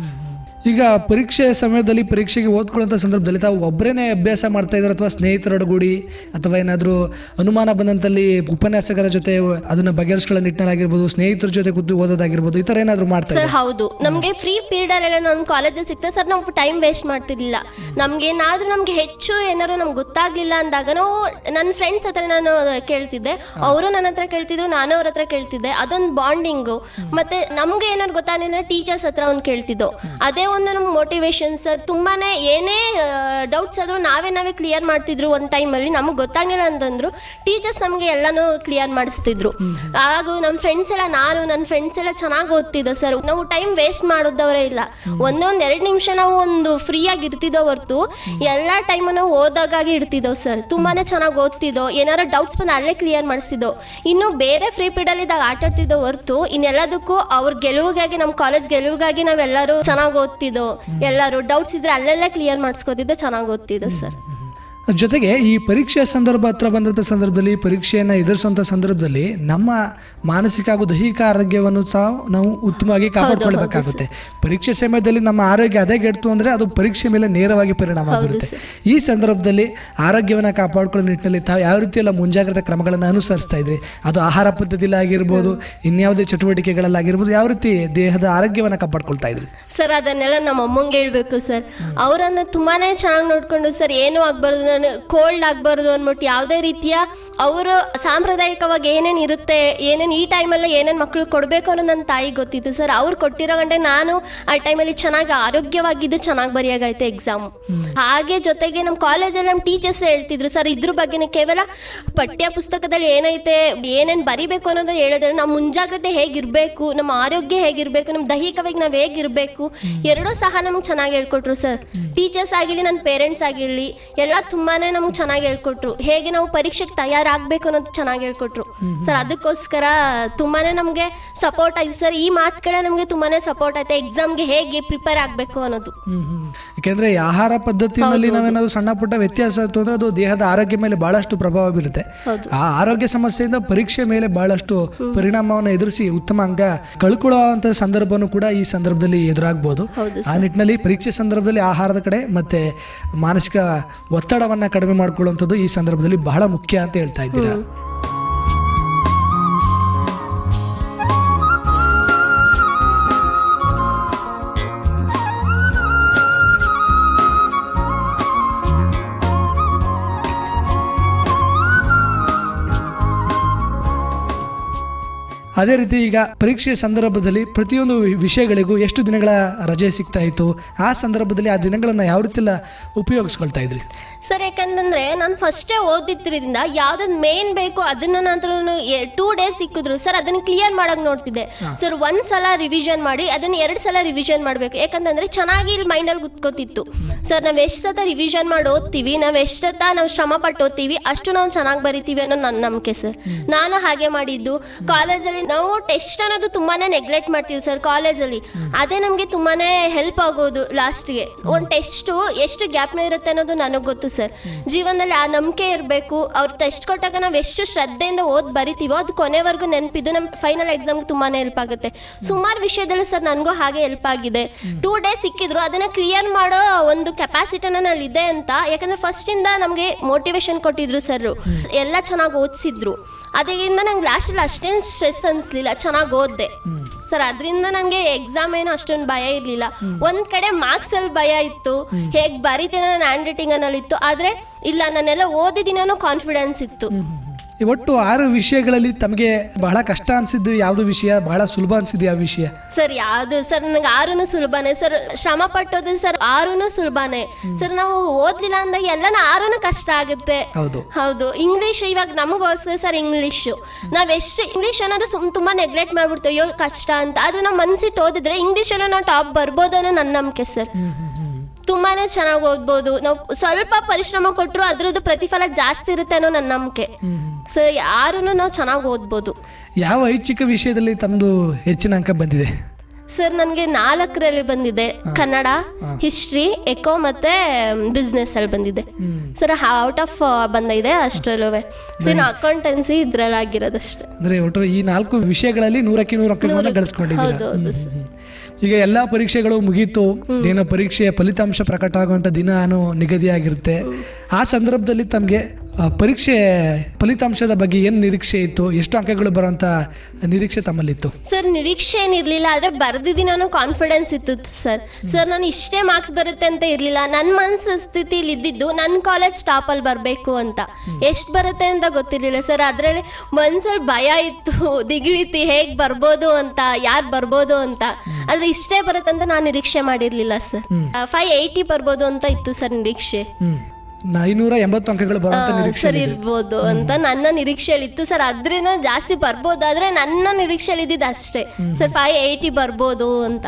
ಈಗ ಪರೀಕ್ಷೆ ಸಮಯದಲ್ಲಿ ಪರೀಕ್ಷೆಗೆ ಓದ್ಕೊಳ್ಳೋಂಥ ಸಂದರ್ಭದಲ್ಲಿ ತಾವು ಒಬ್ಬರೇ ಅಭ್ಯಾಸ ಮಾಡ್ತಾ ಇದ್ದಾರೆ ಅಥವಾ ಸ್ನೇಹಿತರೊಡಗೂಡಿ ಅಥವಾ ಏನಾದರೂ ಅನುಮಾನ ಬಂದಂತಲ್ಲಿ ಉಪನ್ಯಾಸಕರ ಜೊತೆ ಅದನ್ನ ಬಗೆಹರಿಸ್ಕೊಳ್ಳೋ ನಿಟ್ಟಿನಲ್ಲಾಗಿರ್ಬೋದು ಸ್ನೇಹಿತರ ಜೊತೆ ಕೂತು ಓದೋದಾಗಿರ್ಬೋದು ಈ ಥರ ಏನಾದರೂ ಮಾಡ್ತಾರೆ ಸರ್ ಹೌದು. ನಮಗೆ ಫ್ರೀ ಪೀರಿಯಡ್ ಎಲ್ಲ ನಮ್ಮ ಕಾಲೇಜಲ್ಲಿ ಸಿಗ್ತದೆ ಸರ್ ನಾವು ಟೈಮ್ ವೇಸ್ಟ್ ಮಾಡ್ತಿರ್ಲಿಲ್ಲ. ನಮ್ಗೆ ನಮಗೆ ನಮ್ಗೆ ಹೆಚ್ಚು ಏನಾದ್ರು ನಮ್ಗೆ ಗೊತ್ತಾಗ್ಲಿಲ್ಲ ಅಂದಾಗ ನಾವು ನನ್ನ ಫ್ರೆಂಡ್ಸ್ ಹತ್ರ ನಾನು ಕೇಳ್ತಿದ್ದೆ. ಅವರು ನನ್ನ ಹತ್ರ ಕೇಳ್ತಿದ್ರು ನಾನು ಅವ್ರ ಹತ್ರ ಕೇಳ್ತಿದ್ದೆ. ಅದೊಂದು ಬಾಂಡಿಂಗು ಮತ್ತೆ ನಮ್ಗೆ ಏನಾದ್ರು ಗೊತ್ತಾಗಲಿಲ್ಲ ಟೀಚರ್ಸ್ ಹತ್ರ ಒಂದು ಕೇಳ್ತಿದ್ದೋ. ಅದೇ ಒಂದು ನಮ್ಗೆ ಮೋಟಿವೇಶನ್ ಸರ್ ತುಂಬಾನೇ ಏನೇ ಡೌಟ್ಸ್ ಆದರೂ ನಾವೇ ನಾವೇ ಕ್ಲಿಯರ್ ಮಾಡ್ತಿದ್ರು ಒಂದು ಟೈಮಲ್ಲಿ ನಮಗೆ ಗೊತ್ತಾಗಿಲ್ಲ ಅಂತಂದ್ರು ಟೀಚರ್ಸ್ ನಮಗೆ ಎಲ್ಲನೂ ಕ್ಲಿಯರ್ ಮಾಡಿಸ್ತಿದ್ರು. ಹಾಗೂ ನಮ್ಮ ಫ್ರೆಂಡ್ಸ್ ಎಲ್ಲ ನಾನು ನನ್ನ ಫ್ರೆಂಡ್ಸ್ ಎಲ್ಲ ಚೆನ್ನಾಗಿ ಓದ್ತಿದ್ದೆ ಸರ್ ನಾವು ಟೈಮ್ ವೇಸ್ಟ್ ಮಾಡೋದವರೇ ಇಲ್ಲ. ಒಂದೊಂದು ಎರಡು ನಿಮಿಷ ನಾವು ಒಂದು ಫ್ರೀಯಾಗಿ ಆಗಿ ಇರ್ತಿದ್ದೋ ಹೊರ್ತು ಎಲ್ಲ ಟೈಮ್ ನಾವು ಓದಾಗಾಗಿ ಇಡ್ತಿದ್ದೋ ಸರ್ ತುಂಬಾ ಚೆನ್ನಾಗಿ ಓದ್ತಿದ್ದೋ ಏನಾರ ಡೌಟ್ಸ್ ಬಂದು ಅಲ್ಲೇ ಕ್ಲಿಯರ್ ಮಾಡಿಸಿದ್ದೋ ಇನ್ನು ಬೇರೆ ಫ್ರೀ ಪೀರಿಯಡ್ ಇದ್ದಾಗ ಆಟಾಡ್ತಿದ್ದೋ ಹೊರ್ತು ಇನ್ನೆಲ್ಲದಕ್ಕೂ ಅವ್ರ ಗೆಲುವಿಗಾಗಿ ನಮ್ಮ ಕಾಲೇಜ್ ಗೆಲುವಿಗಾಗಿ ನಾವೆಲ್ಲರೂ ಚೆನ್ನಾಗಿ ಓದ್ತಿದ್ದೋ ಎಲ್ಲರೂ ಡೌಟ್ಸ್ ಇದ್ರೆ ಅಲ್ಲೆಲ್ಲ ಕ್ಲಿಯರ್ ಮಾಡಿಸ್ಕೋತಿದ್ದೆ ಚೆನ್ನಾಗಿ ಗೊತ್ತಿದೆ ಸರ್. ಜೊತೆಗೆ ಈ ಪರೀಕ್ಷೆ ಸಂದರ್ಭ ಹತ್ರ ಬಂದಂಥ ಸಂದರ್ಭದಲ್ಲಿ ಪರೀಕ್ಷೆಯನ್ನು ಎದುರಿಸುವಂಥ ಸಂದರ್ಭದಲ್ಲಿ ನಮ್ಮ ಮಾನಸಿಕ ಹಾಗೂ ದೈಹಿಕ ಆರೋಗ್ಯವನ್ನು ಸಹ ನಾವು ಉತ್ತಮವಾಗಿ ಕಾಪಾಡಿಕೊಳ್ಳಬೇಕಾಗುತ್ತೆ ಪರೀಕ್ಷೆ ಸಮಯದಲ್ಲಿ ನಮ್ಮ ಆರೋಗ್ಯ ಅದೇ ಗೆಡ್ತು ಅಂದರೆ ಅದು ಪರೀಕ್ಷೆ ಮೇಲೆ ನೇರವಾಗಿ ಪರಿಣಾಮ ಬೀರುತ್ತೆ. ಈ ಸಂದರ್ಭದಲ್ಲಿ ಆರೋಗ್ಯವನ್ನು ಕಾಪಾಡಿಕೊಳ್ಳೋ ನಿಟ್ಟಿನಲ್ಲಿ ತಾವು ಯಾವ ರೀತಿಯೆಲ್ಲ ಮುಂಜಾಗ್ರತಾ ಕ್ರಮಗಳನ್ನು ಅನುಸರಿಸ್ತಾ ಇದ್ರಿ? ಅದು ಆಹಾರ ಪದ್ಧತಿಯಲ್ಲಿ ಆಗಿರ್ಬೋದು ಇನ್ಯಾವುದೇ ಚಟುವಟಿಕೆಗಳಲ್ಲಾಗಿರ್ಬೋದು ಯಾವ ರೀತಿ ದೇಹದ ಆರೋಗ್ಯವನ್ನು ಕಾಪಾಡ್ಕೊಳ್ತಾ ಇದ್ರಿ? ಸರ್ ಅದನ್ನೆಲ್ಲ ನಮ್ಮ ಅಮ್ಮಂಗೆ ಹೇಳ್ಬೇಕು ಸರ್. ಅವರನ್ನು ತುಂಬಾನೇ ಚೆನ್ನಾಗಿ ನೋಡ್ಕೊಂಡು ಸರ್ ಏನೂ ಆಗ್ಬಾರ್ದು ಕೋಲ್ಡ್ ಆಗಬಾರ್ದು ಅಂದ್ಬಿಟ್ಟು ಯಾವುದೇ ರೀತಿಯ ಅವರು ಸಾಂಪ್ರದಾಯಿಕವಾಗಿ ಏನೇನು ಇರುತ್ತೆ ಏನೇನು ಈ ಟೈಮಲ್ಲಿ ಏನೇನು ಮಕ್ಕಳು ಕೊಡಬೇಕು ಅನ್ನೋದು ನನ್ನ ತಾಯಿಗೆ ಗೊತ್ತಿತ್ತು. ಸರ್ ಅವ್ರು ಕೊಟ್ಟಿರೋ ಗಂಟೆ ನಾನು ಆ ಟೈಮಲ್ಲಿ ಚೆನ್ನಾಗಿ ಆರೋಗ್ಯವಾಗಿದ್ದು ಚೆನ್ನಾಗಿ ಬರೆಯಾಗೈತೆ ಎಕ್ಸಾಮ್ ಹಾಗೆ ಜೊತೆಗೆ ನಮ್ಮ ಕಾಲೇಜಲ್ಲಿ ನಮ್ಮ ಟೀಚರ್ಸ್ ಹೇಳ್ತಿದ್ರು ಸರ್ ಇದ್ರ ಬಗ್ಗೆನೇ ಕೇವಲ ಪಠ್ಯ ಪುಸ್ತಕದಲ್ಲಿ ಏನೈತೆ ಏನೇನು ಬರಿಬೇಕು ಅನ್ನೋದು ಹೇಳಿದ್ರೆ ನಮ್ಮ ಮುಂಜಾಗ್ರತೆ ಹೇಗಿರಬೇಕು ನಮ್ಮ ಆರೋಗ್ಯ ಹೇಗಿರಬೇಕು ನಮ್ಮ ದೈಹಿಕವಾಗಿ ನಾವು ಹೇಗಿರಬೇಕು ಎರಡೂ ಸಹ ನಮ್ಗೆ ಚೆನ್ನಾಗಿ ಹೇಳ್ಕೊಟ್ರು ಸರ್. ಟೀಚರ್ಸ್ ಆಗಿರಲಿ ನನ್ನ ಪೇರೆಂಟ್ಸ್ ಆಗಿರಲಿ ಎಲ್ಲ ತುಂಬಾನೇ ನಮ್ಗೆ ಚೆನ್ನಾಗಿ ಹೇಳ್ಕೊಟ್ರು. ಹೇಗೆ ನಾವು ಪರೀಕ್ಷೆಗೆ ತಯಾರಾಗಬೇಕು ಅನ್ನೋದು ಚೆನ್ನಾಗಿ ಹೇಳ್ಕೊಟ್ರು. ಸರ್ ಅದಕ್ಕೋಸ್ಕರ ತುಂಬಾನೇ ನಮಗೆ ಸಪೋರ್ಟ್ ಆಯ್ತು. ಸರ್ ಈ ಮಾತುಗಳೇ ನಮಗೆ ತುಂಬಾನೇ ಸಪೋರ್ಟ್ ಆಯ್ತು. ಎಕ್ಸಾಮ್ಗೆ ಹೇಗೆ ಪ್ರಿಪೇರ್ ಆಗಬೇಕು ಅನ್ನೋದು. ಯಾಕೆಂದ್ರೆ ಈ ಆಹಾರ ಪದ್ಧತಿಯಲ್ಲಿ ನಾವೇನಾದ್ರು ಸಣ್ಣ ಪುಟ್ಟ ವ್ಯತ್ಯಾಸ ಆಯ್ತು ಅಂದ್ರೆ ಅದು ದೇಹದ ಆರೋಗ್ಯ ಮೇಲೆ ಬಹಳಷ್ಟು ಪ್ರಭಾವ ಬೀರುತ್ತೆ. ಆ ಆರೋಗ್ಯ ಸಮಸ್ಯೆಯಿಂದ ಪರೀಕ್ಷೆ ಮೇಲೆ ಬಹಳಷ್ಟು ಪರಿಣಾಮವನ್ನು ಎದುರಿಸಿ ಉತ್ತಮ ಅಂಗ ಕಳ್ಕೊಳ್ಳುವಂತ ಸಂದರ್ಭನೂ ಕೂಡ ಈ ಸಂದರ್ಭದಲ್ಲಿ ಎದುರಾಗಬಹುದು ಆ ನಿಟ್ಟಿನಲ್ಲಿ ಪರೀಕ್ಷೆ ಸಂದರ್ಭದಲ್ಲಿ ಆಹಾರದ ಕಡೆ ಮತ್ತೆ ಮಾನಸಿಕ ಒತ್ತಡವನ್ನ ಕಡಿಮೆ ಮಾಡ್ಕೊಳ್ಳುವಂಥದ್ದು ಈ ಸಂದರ್ಭದಲ್ಲಿ ಬಹಳ ಮುಖ್ಯ ಅಂತ ಹೇಳ್ತಾ ಇದ್ದೀರಾ? ಅದೇ ರೀತಿ ಈಗ ಪರೀಕ್ಷೆಯ ಸಂದರ್ಭದಲ್ಲಿ ಪ್ರತಿಯೊಂದು ವಿಷಯಗಳಿಗೂ ಎಷ್ಟು ದಿನಗಳ ರಜೆ ಸಿಗ್ತಾ ಇತ್ತು? ಆ ಸಂದರ್ಭದಲ್ಲಿ ಆ ದಿನಗಳನ್ನು ಯಾವ ರೀತಿ ಎಲ್ಲ ಉಪಯೋಗಿಸ್ಕೊಳ್ತಾ ಇದ್ರಿ? ಸರ್ ಯಾಕಂತಂದ್ರೆ ನಾನು ಫಸ್ಟೇ ಓದಿದ್ರಿಂದ ಯಾವ್ದೊಂದು ಮೇನ್ ಬೇಕು ಅದನ್ನ ನಂತರ ಟೂ ಡೇಸ್ ಸಿಕ್ಕಿದ್ರು. ಸರ್ ಅದನ್ನ ಕ್ಲಿಯರ್ ಮಾಡಕ್ ನೋಡ್ತಿದ್ದೆ. ಸರ್ ಒಂದ್ ಸಲ ರಿವಿಷನ್ ಮಾಡಿ ಅದನ್ನ ಎರಡು ಸಲ ರಿವಿಷನ್ ಮಾಡಬೇಕು. ಯಾಕಂತಂದ್ರೆ ಚೆನ್ನಾಗಿ ಇಲ್ಲಿ ಮೈಂಡಲ್ಲಿ ಕುತ್ಕೋತಿತ್ತು ಸರ್ ನಾವು ಎಷ್ಟು ಸತ ರಿವಿಷನ್ ಮಾಡಿ ಓದ್ತೀವಿ ನಾವು ಎಷ್ಟು ಸತ ನಾವು ಶ್ರಮ ಪಟ್ಟು ಓದ್ತೀವಿ ಅಷ್ಟು ನಾವು ಚೆನ್ನಾಗಿ ಬರಿತೀವಿ ಅನ್ನೋ ನನ್ನ ನಂಬಿಕೆ ಸರ್ ನಾನು ಹಾಗೆ ಮಾಡಿದ್ದು. ಕಾಲೇಜಲ್ಲಿ ನಾವು ಟೆಸ್ಟ್ ಅನ್ನೋದು ತುಂಬಾನೇ ನೆಗ್ಲೆಕ್ಟ್ ಮಾಡ್ತೀವಿ ಸರ್ ಕಾಲೇಜಲ್ಲಿ ಅದೇ ನಮಗೆ ತುಂಬಾನೇ ಹೆಲ್ಪ್ ಆಗೋದು ಲಾಸ್ಟ್ಗೆ ಒಂದು ಟೆಸ್ಟು ಎಷ್ಟು ಗ್ಯಾಪ್ನ ಇರುತ್ತೆ ಅನ್ನೋದು ನನಗೆ ಗೊತ್ತು ಸರ್. ಜೀವನದಲ್ಲಿ ಆ ನಂಬಿಕೆ ಇರಬೇಕು. ಅವ್ರು ಟೆಸ್ಟ್ ಕೊಟ್ಟಾಗ ನಾವು ಎಷ್ಟು ಶ್ರದ್ಧೆಯಿಂದ ಓದ್ ಬರಿತೀವೋ ಅದು ಕೊನೆವರೆಗೂ ನೆನಪಿದ್ದು ನಮ್ಮ ಫೈನಲ್ ಎಕ್ಸಾಮ್ಗೆ ತುಂಬಾನೇ ಹೆಲ್ಪ್ ಆಗುತ್ತೆ. ಸುಮಾರು ವಿಷಯದಲ್ಲಿ ಸರ್ ನನಗೂ ಹಾಗೆ ಹೆಲ್ಪ್ ಆಗಿದೆ. ಟೂ ಡೇಸ್ ಸಿಕ್ಕಿದ್ರು, ಅದನ್ನ ಕ್ಲಿಯರ್ ಮಾಡೋ ಒಂದು ಕೆಪಾಸಿಟಿನ ನನ್ನಲ್ಲಿ ಇದೆ ಅಂತ. ಯಾಕಂದ್ರೆ ಫಸ್ಟಿಂದ ನಮಗೆ ಮೋಟಿವೇಶನ್ ಕೊಟ್ಟಿದ್ರು ಸರ್ ಎಲ್ಲ ಚೆನ್ನಾಗಿ ಓದಿಸಿದ್ರು. ಅದರಿಂದ ನಂಗೆ ಲಾಸ್ಟಲ್ಲಿ ಅಷ್ಟೇನು ಸ್ಟ್ರೆಸ್ ಅನಿಸ್ಲಿಲ್ಲ, ಚೆನ್ನಾಗಿ ಓದಿದೆ. ಸರ್ ಅದರಿಂದ ನನಗೆ ಎಕ್ಸಾಮ್ ಏನು ಅಷ್ಟೊಂದು ಭಯ ಇರಲಿಲ್ಲ. ಒಂದ್ ಕಡೆ ಮಾರ್ಕ್ಸ್ ಅಲ್ಲಿ ಭಯ ಇತ್ತು, ಹೇಗೆ ಬರೀತೀನಿ ನನ್ನ ಹ್ಯಾಂಡ್ ರೈಟಿಂಗ್ ಅನ್ನೋಲಿತ್ತು ಆದ್ರೆ ಇಲ್ಲ ನಾನೆಲ್ಲ ಓದಿದ್ದೀನೋ ಕಾನ್ಫಿಡೆನ್ಸ್ ಇತ್ತು. ಒಟ್ಟು ಆರು ವಿಷಯಗಳಲ್ಲಿ ತಮಗೆ ಬಹಳ ಕಷ್ಟ ಅನ್ಸಿದ್ದು ಯಾವ್ದು ವಿಷಯ? ಬಹಳ ಸುಲಭ ಅನ್ಸಿದ್ದು ಯಾವ ವಿಷಯ? ಸರ್ ಯಾವ್ದು? ಸರ್ ನನಗೆ ಆರುನು ಸುಲಭನೇ. ಸರ್ ಶ್ರಮ ಪಟ್ಟೋದು ಸರ್ ಆರುನು ಸುಲಭನೇ. ಸರ್ ನಾವು ಓದ್ಲಿಲ್ಲ ಅಂದಾಗ ಎಲ್ಲಾನು ಆರುನು ಕಷ್ಟ ಆಗುತ್ತೆ. ಹೌದು. ಹೌದು. ಇಂಗ್ಲಿಷ್ ಇವಾಗ ನಮಗೋಸ್ಕರ ಸರ್ ಇಂಗ್ಲಿಷ್ ನಾವ್ ಎಷ್ಟು ಇಂಗ್ಲಿಷ್ ಅನ್ನೋದು ಸುಮ್ ತುಂಬಾ ನೆಗ್ಲೆಕ್ಟ್ ಮಾಡ್ಬಿಡ್ತೇವೆ. ಅಯ್ಯೋ ಕಷ್ಟ ಅಂತ. ಆದ್ರೆ ನಾವು ಮನ್ಸಿಟ್ಟು ಓದಿದ್ರೆ ಇಂಗ್ಲಿಷ್ ಅಲ್ಲ ನಾವು ಟಾಪ್ ಬರ್ಬೋದು ಅನ್ನೋ ನನ್ನ ನಂಬಿಕೆ ಸರ್. ತುಂಬಾನೇ ಚೆನ್ನಾಗಿ ಓದ್ಬೋದು. ನಾವು ಸ್ವಲ್ಪ ಪರಿಶ್ರಮ ಕೊಟ್ಟರು ಅದ್ರದ್ದು ಪ್ರತಿಫಲ ಜಾಸ್ತಿ ಇರುತ್ತೆ ಅನ್ನೋ ನನ್ನ ನಂಬಿಕೆ. ಸರ್ ಯಾರೂ ನಾವು ಚೆನ್ನಾಗಿ ಓದ್ಬೋದು? ಯಾವ ಐಚ್ಛಿಕ ವಿಷಯದಲ್ಲಿ ತಮ್ಮದು ಹೆಚ್ಚಿನ ಅಂಕ ಬಂದಿದೆ? ಸರ್ ನನಗೆ ನಾಲ್ಕರಲ್ಲಿ ಬಂದಿದೆ. ಕನ್ನಡ ಹಿಸ್ಟ್ರಿ ಎಕೋ ಮತ್ತೆ ಬಿಸ್ನೆಸ್ ಅಲ್ಲಿ ಬಂದಿದೆ. ಸರ್ ಔಟ್ ಆಫ್ ಬಂದಿದೆ ಅಷ್ಟರಲ್ಲೂ ಸರ್ ಅಕೌಂಟೆನ್ಸಿ ಇದ್ರಲ್ಲಿ ಆಗಿರೋದಷ್ಟೇ. ಅಂದ್ರೆ ಒಟ್ಟು ಈ ನಾಲ್ಕು ವಿಷಯಗಳಲ್ಲಿ ನೂರಕ್ಕೆ ನೂರು ಅಂಕಗಳನ್ನು ಗಳಿಸ್ಕೊಂಡಿದ್ದೀರಾ. ಈಗ ಎಲ್ಲಾ ಪರೀಕ್ಷೆಗಳು ಮುಗೀತು. ಏನೋ ಪರೀಕ್ಷೆಯ ಫಲಿತಾಂಶ ಪ್ರಕಟ ಆಗುವಂತ ದಿನ ನಿಗದಿಯಾಗಿರುತ್ತೆ. ಆ ಸಂದರ್ಭದಲ್ಲಿ ತಮಗೆ ಪರೀಕ್ಷೆ ಫಲಿತಾಂಶದ ಬಗ್ಗೆ ಏನು ನಿರೀಕ್ಷೆ ಇತ್ತು? ಎಷ್ಟು ಅಂಕಗಳು ಬರುವಂತ ನಿರೀಕ್ಷೆ ತಮ್ಮಲ್ಲಿತ್ತು? ಸರ್ ನಿರೀಕ್ಷೆ ಏನಿರ್ಲಿಲ್ಲ ಆದ್ರೆ ಬರ್ದಿದ್ದೀನಿ ನಾನು ಕಾನ್ಫಿಡೆನ್ಸ್ ಇತ್ತು ಸರ್. ಸರ್ ನಾನು ಇಷ್ಟೇ ಮಾರ್ಕ್ಸ್ ಬರುತ್ತೆ ಅಂತ ಇರ್ಲಿಲ್ಲ. ನನ್ನ ಮನಸ್ಸು ಸ್ಥಿತಿಲಿ ಇದ್ದಿದ್ದು ನನ್ನ ಕಾಲೇಜ್ ಟಾಪಲ್ಲಿ ಬರಬೇಕು ಅಂತ. ಎಷ್ಟು ಬರುತ್ತೆ ಅಂತ ಗೊತ್ತಿರಲಿಲ್ಲ ಸರ್. ಅದರಲ್ಲಿ ಮನ್ಸಲ್ಲಿ ಭಯ ಇತ್ತು ದಿಗಿಳಿತಿ ಹೇಗೆ ಬರ್ಬೋದು ಅಂತ ಯಾರು ಬರ್ಬೋದು ಅಂತ. ಆದ್ರೆ ಇಷ್ಟೇ ಬರುತ್ತೆ ಅಂತ ನಾನು ನಿರೀಕ್ಷೆ ಮಾಡಿರ್ಲಿಲ್ಲ ಸರ್. ಫೈವ್ ಏಯ್ಟಿ ಬರ್ಬೋದು ಅಂತ ಇತ್ತು ಸರ್ ನಿರೀಕ್ಷೆ. ಐನೂರ ಎಂಬತ್ತು ಅಂಕಗಳು ಬರುವಂತ ನಿರೀಕ್ಷೆ ಸರ್ ಇರ್ಬೋದು ಅಂತ ನನ್ನ ನಿರೀಕ್ಷೆಯಲ್ಲಿತ್ತು. ಸರ್ ಅದ್ರಿಂದ ಜಾಸ್ತಿ ಬರ್ಬೋದು ಆದ್ರೆ ನನ್ನ ನಿರೀಕ್ಷೆಯಲ್ಲಿ ಇದ್ದಿದ್ದು ಅಷ್ಟೇ ಸರ್ ಫೈವ್ ಏಯ್ಟಿ ಬರ್ಬೋದು ಅಂತ.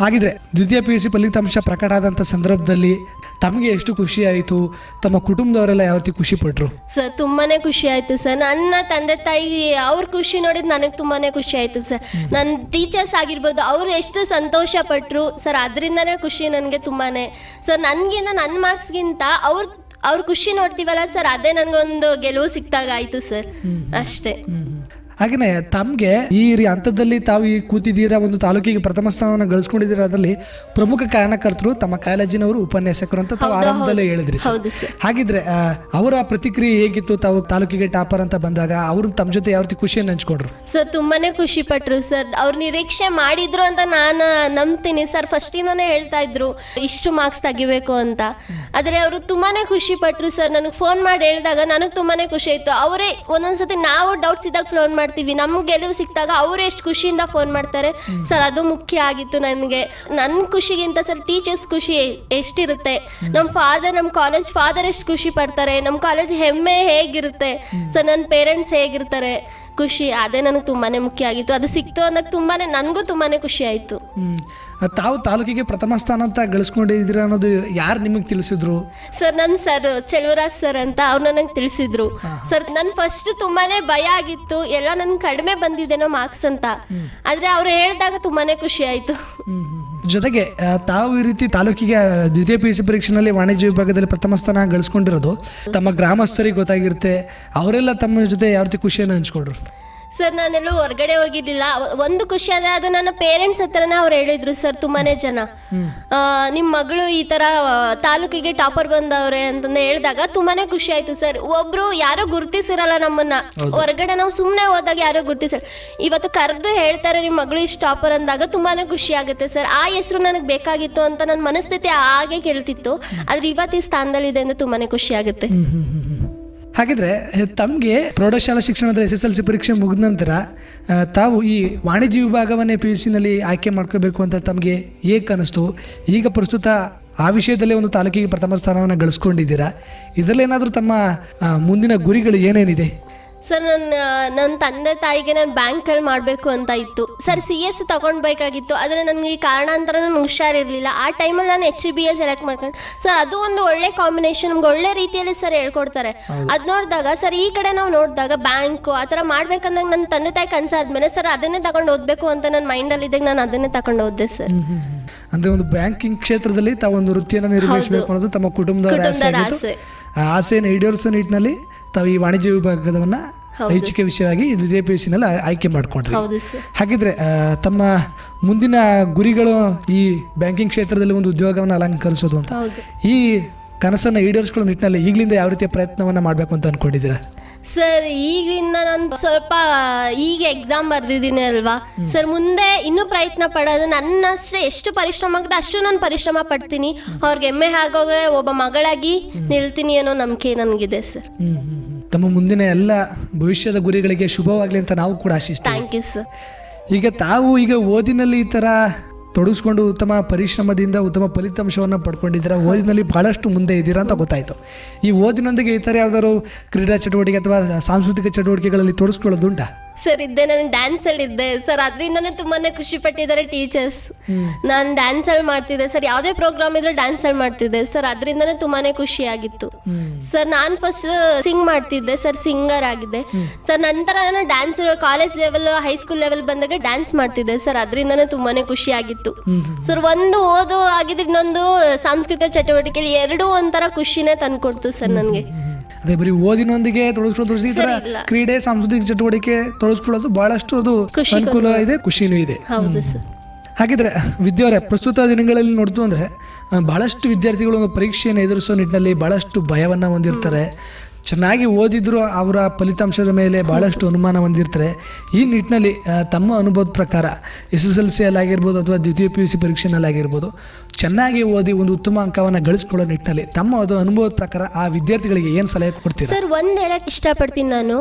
ಹಾಗಿದ್ರೆ ದ್ವಿತೀಯ ಪಿ ಯು ಸಿ ಫಲಿತಾಂಶ ಪ್ರಕಟ ಆದಂಥ ಸಂದರ್ಭದಲ್ಲಿ ತಮಗೆ ಎಷ್ಟು ಖುಷಿ ಆಯಿತು? ತಮ್ಮ ಕುಟುಂಬದವರೆಲ್ಲ ಯಾವ ರೀತಿ ಖುಷಿ ಪಟ್ರು? ಸರ್ ತುಂಬಾನೇ ಖುಷಿ ಆಯ್ತು ಸರ್. ನನ್ನ ತಂದೆ ತಾಯಿ ಅವ್ರ ಖುಷಿ ನೋಡಿದ್ ನನಗೆ ತುಂಬಾನೇ ಖುಷಿ ಆಯ್ತು ಸರ್. ನನ್ನ ಟೀಚರ್ಸ್ ಆಗಿರ್ಬೋದು ಅವ್ರು ಎಷ್ಟು ಸಂತೋಷ ಪಟ್ರು ಸರ್ ಅದರಿಂದನೇ ಖುಷಿ ನನಗೆ ತುಂಬಾನೇ. ಸರ್ ನನಗಿಂತ ನನ್ನ ಮಾರ್ಕ್ಸ್ಗಿಂತ ಅವ್ರ ಅವ್ರ ಖುಷಿ ನೋಡ್ತೀವಲ್ಲ ಸರ್ ಅದೇ ನನಗೊಂದು ಗೆಲುವು ಸಿಕ್ತಾಗ ಆಯ್ತು ಸರ್. ಅಷ್ಟೇ. ಹಾಗೆಯೇ ತಮಗೆ ಈ ರೀ ಹಂತದಲ್ಲಿ ತಾವು ಈ ಕೂತಿದ್ದೀರಾ ಒಂದು ತಾಲೂಕಿಗೆ ಪ್ರಥಮ ಸ್ಥಾನವನ್ನು ಗಳಿಸ್ಕೊಂಡಿದ್ದೀರಾ ಅದರಲ್ಲಿ ಪ್ರಮುಖ ಕಾರಣಕರ್ತರು ತಮ್ಮ ಕಾಲೇಜಿನವರು ಉಪನ್ಯಾಸಕರು ಅಂತ ತಾವು ಆರಂಭದಲ್ಲೇ ಹೇಳಿದ್ರಿ ಸರ್. ಹಾಗಿದ್ರೆ ಅವರ ಪ್ರತಿಕ್ರಿಯೆ ಹೇಗಿತ್ತು? ತಾವು ತಾಲೂಕಿಗೆ ಟಾಪರ್ ಅಂತ ಬಂದಾಗ ಅವರು ತಮ್ಮ ಜೊತೆ ಯಾವ ರೀತಿ ಖುಷಿಯನ್ನು ಹಂಚ್ಕೊಂಡ್ರು? ಸರ್ ತುಂಬಾನೇ ಖುಷಿ ಪಟ್ರು ಸರ್. ಅವ್ರು ನಿರೀಕ್ಷೆ ಮಾಡಿದ್ರು ಅಂತ ನಾನು ನಂಬ್ತೀನಿ ಸರ್. ಫಸ್ಟಿಂದನೇ ಹೇಳ್ತಾ ಇದ್ರು ಇಷ್ಟು ಮಾರ್ಕ್ಸ್ ತೆಗಿಬೇಕು ಅಂತ. ಆದರೆ ಅವರು ತುಂಬಾನೇ ಖುಷಿ ಪಟ್ರು ಸರ್. ನನಗೆ ಫೋನ್ ಮಾಡಿ ಹೇಳಿದಾಗ ನನಗೆ ತುಂಬಾನೇ ಖುಷಿ ಆಯ್ತು. ಅವರೇ ಒಂದೊಂದ್ಸತಿ ನಾವು ಡೌಟ್ಸ್ ಇದ್ದಾಗ ಫೋನ್ ಮಾಡ್ತೀವಿ. ನಮ್ಗೆ ಗೆಲುವು ಸಿಕ್ಕಿದಾಗ ಅವರು ಎಷ್ಟು ಖುಷಿಯಿಂದ ಫೋನ್ ಮಾಡ್ತಾರೆ. ಸರ್, ಅದು ಮುಖ್ಯ ಆಗಿತ್ತು ನನಗೆ. ನನ್ನ ಖುಷಿಗಿಂತ ಸರ್ ಟೀಚರ್ಸ್ ಖುಷಿ ಎಷ್ಟಿರುತ್ತೆ. ನಮ್ಮ ಫಾದರ್ ನಮ್ಮ ಕಾಲೇಜ್ ಫಾದರ್ ಎಷ್ಟು ಖುಷಿ ಪಡ್ತಾರೆ. ನಮ್ಮ ಕಾಲೇಜ್ ಹೆಮ್ಮೆ ಹೇಗಿರುತ್ತೆ. ಸರ್ ನನ್ನ ಪೇರೆಂಟ್ಸ್ ಹೇಗಿರ್ತಾರೆ. ಖುಷಿ ಅದೇ ನನಗೆ ತುಂಬಾನೇ ಮುಖ್ಯ ಆಗಿತ್ತು. ಅದು ಸಿಕ್ತು ಅನ್ನೋಕ್ಕೆ ತುಂಬಾನೇ ನನಗೂ ತುಂಬಾನೇ ಖುಷಿ ಆಯಿತು. ತಾವು ತಾಲೂಕಿಗೆ ಪ್ರಥಮ ಸ್ಥಾನ ಅಂತ ಗಳಿಸ್ಕೊಂಡಿದ್ದೀರ ಅನ್ನೋದು ಯಾರು ನಿಮಗೆ ತಿಳಿಸಿದ್ರು? ಸರ್ ನಮ್ಮ ಸರ್ ಚೆಲುವರಾಜ್ ಸರ್ ಅಂತ ಅವ್ರು ನನಗೆ ತಿಳಿಸಿದ್ರು. ಸರ್ ನನ್ನ ಫಸ್ಟ್ ತುಂಬಾನೇ ಭಯ ಆಗಿತ್ತು. ಎಲ್ಲ ನನ್ಗೆ ಕಡಿಮೆ ಬಂದಿದ್ದೇನೋ ಮಾರ್ಕ್ಸ್ ಅಂತ. ಆದರೆ ಅವ್ರು ಹೇಳಿದಾಗ ತುಂಬಾನೇ ಖುಷಿ ಆಯ್ತು. ಜೊತೆಗೆ ತಾವು ಈ ರೀತಿ ತಾಲೂಕಿಗೆ ದ್ವಿತೀಯ ಪಿ ಯು ಸಿ ಪರೀಕ್ಷೆನಲ್ಲಿ ವಾಣಿಜ್ಯ ವಿಭಾಗದಲ್ಲಿ ಪ್ರಥಮ ಸ್ಥಾನ ಗಳಿಸ್ಕೊಂಡಿರೋದು, ತಮ್ಮ ಗ್ರಾಮಸ್ಥರಿಗೆ ಗೊತ್ತಾಗಿರುತ್ತೆ, ಅವರೆಲ್ಲ ತಮ್ಮ ಜೊತೆ ಯಾವ ರೀತಿ ಖುಷಿಯನ್ನು ಹಂಚ್ಕೊಂಡ್ರು? ಸರ್ ನಾನೆಲ್ಲೂ ಹೊರಗಡೆ ಹೋಗಿರ್ಲಿಲ್ಲ. ಒಂದು ಖುಷಿ ಅಂದ್ರೆ ಅದು ನನ್ನ ಪೇರೆಂಟ್ಸ್ ಹತ್ರನೇ ಅವ್ರು ಹೇಳಿದ್ರು ಸರ್ ತುಂಬಾನೇ ಜನ. ನಿಮ್ಮ ನಿಮ್ ಮಗಳು ಈ ತರ ತಾಲೂಕಿಗೆ ಟಾಪರ್ ಬಂದವ್ರೆ ಅಂತ ಹೇಳಿದಾಗ ತುಂಬಾನೇ ಖುಷಿ ಆಯ್ತು ಸರ್ ಒಬ್ರು ಯಾರೋ ಗುರ್ತಿಸಿರಲ್ಲ ನಮ್ಮನ್ನ. ಹೊರಗಡೆ ನಾವು ಸುಮ್ಮನೆ ಹೋದಾಗ ಯಾರೋ ಗುರ್ತಿಸಲ್ಲ ಇವತ್ತು ಕರೆದು ಹೇಳ್ತಾರೆ ನಿಮ್ಮ ಮಗಳು ಇಷ್ಟು ಟಾಪರ್ ಅಂದಾಗ ತುಂಬಾನೇ ಖುಷಿ ಆಗುತ್ತೆ ಸರ್ ಆ ಹೆಸರು ನನಗೆ ಬೇಕಾಗಿತ್ತು ಅಂತ ನನ್ನ ಮನಸ್ಥಿತಿ ಹಾಗೆ ಕೇಳ್ತಿತ್ತು. ಆದ್ರೆ ಇವತ್ತು ಈ ಸ್ಥಾನದಲ್ಲಿದೆ ಅಂದ್ರೆ ತುಂಬಾನೇ ಖುಷಿ ಆಗುತ್ತೆ. ಹಾಗಿದ್ರೆ ತಮಗೆ ಪ್ರೌಢಶಾಲಾ ಶಿಕ್ಷಣದ ಎಸ್ ಎಸ್ ಎಲ್ ಸಿ ಪರೀಕ್ಷೆ ಮುಗಿದ ನಂತರ ತಾವು ಈ ವಾಣಿಜ್ಯ ವಿಭಾಗವನ್ನೇ ಪಿ ಯು ಸಿನಲ್ಲಿ ಆಯ್ಕೆ ಮಾಡ್ಕೋಬೇಕು ಅಂತ ತಮಗೆ ಏಕ್ ಅನಿಸ್ತು. ಈಗ ಪ್ರಸ್ತುತ ಆ ವಿಷಯದಲ್ಲೇ ಒಂದು ತಾಲೂಕಿಗೆ ಪ್ರಥಮ ಸ್ಥಾನವನ್ನು ಗಳಿಸ್ಕೊಂಡಿದ್ದೀರಾ. ಇದರಲ್ಲಿ ಏನಾದರೂ ತಮ್ಮ ಮುಂದಿನ ಗುರಿಗಳು ಏನೇನಿದೆ? ಸರ್ ನನ್ನ ನನ್ನ ತಂದೆ ತಾಯಿಗೆ ನಾನು ಬ್ಯಾಂಕಲ್ಲಿ ಮಾಡಬೇಕು ಅಂತ ಇತ್ತು. ಸರ್ ಸಿ ಎಸ್ ತಗೊಳ್ಬೇಕಾಗಿತ್ತು ಆದರೆ ನನಗೆ ಈ ಕಾರಣಾಂತರ ನಾನು ಹುಷಾರಿರಲಿಲ್ಲ. ಆ ಟೈಮಲ್ಲಿ ನಾನು ಎಚ್ ಬಿ ಎ ಸೆಲೆಕ್ಟ್ ಮಾಡ್ಕೊಂಡು ಸರ್ ಅದು ಒಂದು ಒಳ್ಳೆ ಕಾಂಬಿನೇಷನ್ ನಮ್ಗೆ ಒಳ್ಳೆ ರೀತಿಯಲ್ಲಿ ಸರ್ ಹೇಳ್ಕೊಡ್ತಾರೆ. ಅದು ನೋಡಿದಾಗ ಸರ್ ಈ ಕಡೆ ನಾವು ನೋಡಿದಾಗ ಬ್ಯಾಂಕು ಆ ಥರ ಮಾಡ್ಬೇಕಂದಾಗ ನನ್ನ ತಂದೆ ತಾಯಿ ಕನಸಾದ್ಮೇಲೆ ಸರ್ ಅದನ್ನೇ ತಗೊಂಡು ಓದಬೇಕು ಅಂತ ನನ್ನ ಮೈಂಡಲ್ಲಿ ಇದ್ದಾಗ ನಾನು ಅದನ್ನೇ ತಗೊಂಡು ಓದಿದೆ ಸರ್ ಅಂದ್ರೆ ಒಂದು ಬ್ಯಾಂಕಿಂಗ್ ಕ್ಷೇತ್ರದಲ್ಲಿ ತಾವೊಂದು ವೃತ್ತಿಯನ್ನು ನಿರ್ವಹಿಸಬೇಕು ಅನ್ನೋದು ತಮ್ಮ ಕುಟುಂಬದ ಆಸೆ ಆಸೆಯನ್ನು ಈಡೇರಿಸೋ ನಿಟ್ಟಿನಲ್ಲಿ ತಾವು ಈ ವಾಣಿಜ್ಯ ವಿಭಾಗದವನ್ನ ಐಚ್ಛಿಕ ವಿಷಯವಾಗಿ ಇದು ಜೆ ಪಿ ಎಸ್ ಸಿನಲ್ಲಿ ಆಯ್ಕೆ ಮಾಡಿಕೊಂಡ್ರಿ ಹಾಗಿದ್ರೆ ತಮ್ಮ ಮುಂದಿನ ಗುರಿಗಳು ಈ ಬ್ಯಾಂಕಿಂಗ್ ಕ್ಷೇತ್ರದಲ್ಲಿ ಒಂದು ಉದ್ಯೋಗವನ್ನು ಅಲಂಕರಿಸೋದು ಅಂತ. ಈ ಕನಸನ್ನು ಈಡೇರಿಸ್ಕೊಳ್ಳೋ ನಿಟ್ಟಿನಲ್ಲಿ ಈಗಲಿಂದ ಯಾವ ರೀತಿಯ ಪ್ರಯತ್ನವನ್ನು ಮಾಡಬೇಕು ಅಂತ ಅಂದ್ಕೊಂಡಿದ್ದೀರಾ ಸರ್ ಈಗಲಿಂದ ನಾನು ಸ್ವಲ್ಪ ಈಗ ಎಕ್ಸಾಮ್ ಬರ್ದಿದ್ದೀನಿ ಅಲ್ವಾ? ಸರ್ ಮುಂದೆ ಇನ್ನೂ ಪ್ರಯತ್ನ ಪಡೋದು ನನ್ನಷ್ಟೇ ಎಷ್ಟು ಪರಿಶ್ರಮ ಆಗಿದೆ ಅಷ್ಟು ನಾನು ಪರಿಶ್ರಮ ಪಡ್ತೀನಿ. ಅವ್ರಿಗೆ ಎಮ್ಮೆ ಆಗೋಗೆ ಒಬ್ಬ ಮಗಳಾಗಿ ನಿಲ್ತೀನಿ ಅನ್ನೋ ನಂಬಿಕೆ ನನಗಿದೆ ಸರ್. ತಮ್ಮ ಮುಂದಿನ ಎಲ್ಲ ಭವಿಷ್ಯದ ಗುರಿಗಳಿಗೆ ಶುಭವಾಗಲಿ ಅಂತ ನಾವು ಕೂಡ ಆಶಿಸ್ತೀವಿ. ಥ್ಯಾಂಕ್ ಯು ಸರ್ ಈಗ ತಾವು ಈಗ ಓದಿನಲ್ಲಿ ಈ ಥರ ತೊಡಗಿಸ್ಕೊಂಡು ಉತ್ತಮ ಪರಿಶ್ರಮದಿಂದ ಉತ್ತಮ ಫಲಿತಾಂಶವನ್ನು ಪಡ್ಕೊಂಡಿದ್ದೀರಾ? ಓದಿನಲ್ಲಿ ಭಾಳಷ್ಟು ಮುಂದೆ ಇದ್ದೀರಾ ಅಂತ ಗೊತ್ತಾಯಿತು. ಈ ಓದಿನೊಂದಿಗೆ ಈ ಥರ ಯಾವ್ದಾದ್ರು ಕ್ರೀಡಾ ಚಟುವಟಿಕೆ ಅಥವಾ ಸಾಂಸ್ಕೃತಿಕ ಚಟುವಟಿಕೆಗಳಲ್ಲಿ ತೊಡಗಿಸ್ಕೊಳ್ಳೋದು ಉಂಟಾ? ಸರ್ ಇದ್ದೆ ನಾನು ಡ್ಯಾನ್ಸ್ ಅಲ್ಲಿ ಇದ್ದೆ. ಸರ್ ಅದರಿಂದನೇ ತುಂಬಾನೇ ಖುಷಿ ಪಟ್ಟಿದ್ದಾರೆ ಟೀಚರ್ಸ್ ನಾನು ಡ್ಯಾನ್ಸ್ ಅಲ್ಲಿ ಮಾಡ್ತಿದ್ದೆ. ಸರ್ ಯಾವುದೇ ಪ್ರೋಗ್ರಾಮ್ ಇದ್ರೆ ಡ್ಯಾನ್ಸ್ ಅಲ್ಲಿ ಮಾಡ್ತಿದ್ದೆ. ಸರ್ ಅದರಿಂದನೇ ತುಂಬಾನೇ ಖುಷಿ ಆಗಿತ್ತು ಸರ್ ನಾನು ಫಸ್ಟ್ ಸಿಂಗ್ ಮಾಡ್ತಿದ್ದೆ. ಸರ್ ಸಿಂಗರ್ ಆಗಿದ್ದೆ. ಸರ್ ನಂತರ ನಾನು dance college level high school level ಬಂದಾಗ ಡ್ಯಾನ್ಸ್ ಮಾಡ್ತಿದ್ದೆ. ಸರ್ ಅದರಿಂದನೇ ತುಂಬಾನೇ ಖುಷಿ ಆಗಿತ್ತು ಸರ್ ಒಂದು ಓದು ಆಗಿದ್ದು ಇನ್ನೊಂದು ಸಾಂಸ್ಕೃತಿಕ ಚಟುವಟಿಕೆ ಎರಡೂ ಒಂಥರ ಖುಷಿನೇ ತಂದ್ಕೊಡ್ತು ಸರ್ ನನಗೆ. ಅದೇ ಬರೀ ಓದಿನೊಂದಿಗೆ ತೊಡಗಿಸ್ಕೊಳ್ಳೋದು ಈ ತರ ಕ್ರೀಡೆ ಸಾಂಸ್ಕೃತಿಕ ಚಟುವಟಿಕೆ ತೊಡಗಿಸ್ಕೊಳ್ಳೋದು ಬಹಳಷ್ಟು ಅದು ಅನುಕೂಲ ಇದೆ ಖುಷಿನೂ ಇದೆ. ಹೌದು ಸರ್. ಹಾಗಿದ್ರೆ ವಿದ್ಯಾವರೇ ಪ್ರಸ್ತುತ ದಿನಗಳಲ್ಲಿ ನೋಡ್ತು ಅಂದರೆ ಬಹಳಷ್ಟು ವಿದ್ಯಾರ್ಥಿಗಳು ಒಂದು ಪರೀಕ್ಷೆಯನ್ನು ಎದುರಿಸೋ ನಿಟ್ಟಿನಲ್ಲಿ ಬಹಳಷ್ಟು ಭಯವನ್ನು ಹೊಂದಿರ್ತಾರೆ. ಚೆನ್ನಾಗಿ ಓದಿದ್ರು ಅವರ ಫಲಿತಾಂಶದ ಮೇಲೆ ಭಾಳಷ್ಟು ಅನುಮಾನ ಹೊಂದಿರ್ತಾರೆ. ಈ ನಿಟ್ಟಿನಲ್ಲಿ ತಮ್ಮ ಅನುಭವದ ಪ್ರಕಾರ ಎಸ್ ಎಸ್ ಎಲ್ ಸಿ ಆಗಿರ್ಬೋದು ಅಥವಾ ದ್ವಿತೀಯ ಪಿ ಯು ಸಿ ಪರೀಕ್ಷೆನಲ್ಲಿ ಆಗಿರ್ಬೋದು ಚೆನ್ನಾಗಿ ಓದಿ ಒಂದು ಉತ್ತಮ ಅಂಕವನ್ನು ಗಳಿಸ್ಕೊಳ್ಳೋ ನಿಟ್ಟಿನಲ್ಲಿ ತಮ್ಮ ಅದು ಅನುಭವದ ಪ್ರಕಾರ ಆ ವಿದ್ಯಾರ್ಥಿಗಳಿಗೆ ಏನು ಸಲಹೆ ಕೊಡ್ತೀರಾ? ಸರ್ ಒಂದು ಹೇಳಕ್ಕೆ ಇಷ್ಟಪಡ್ತೀನಿ ನಾನು.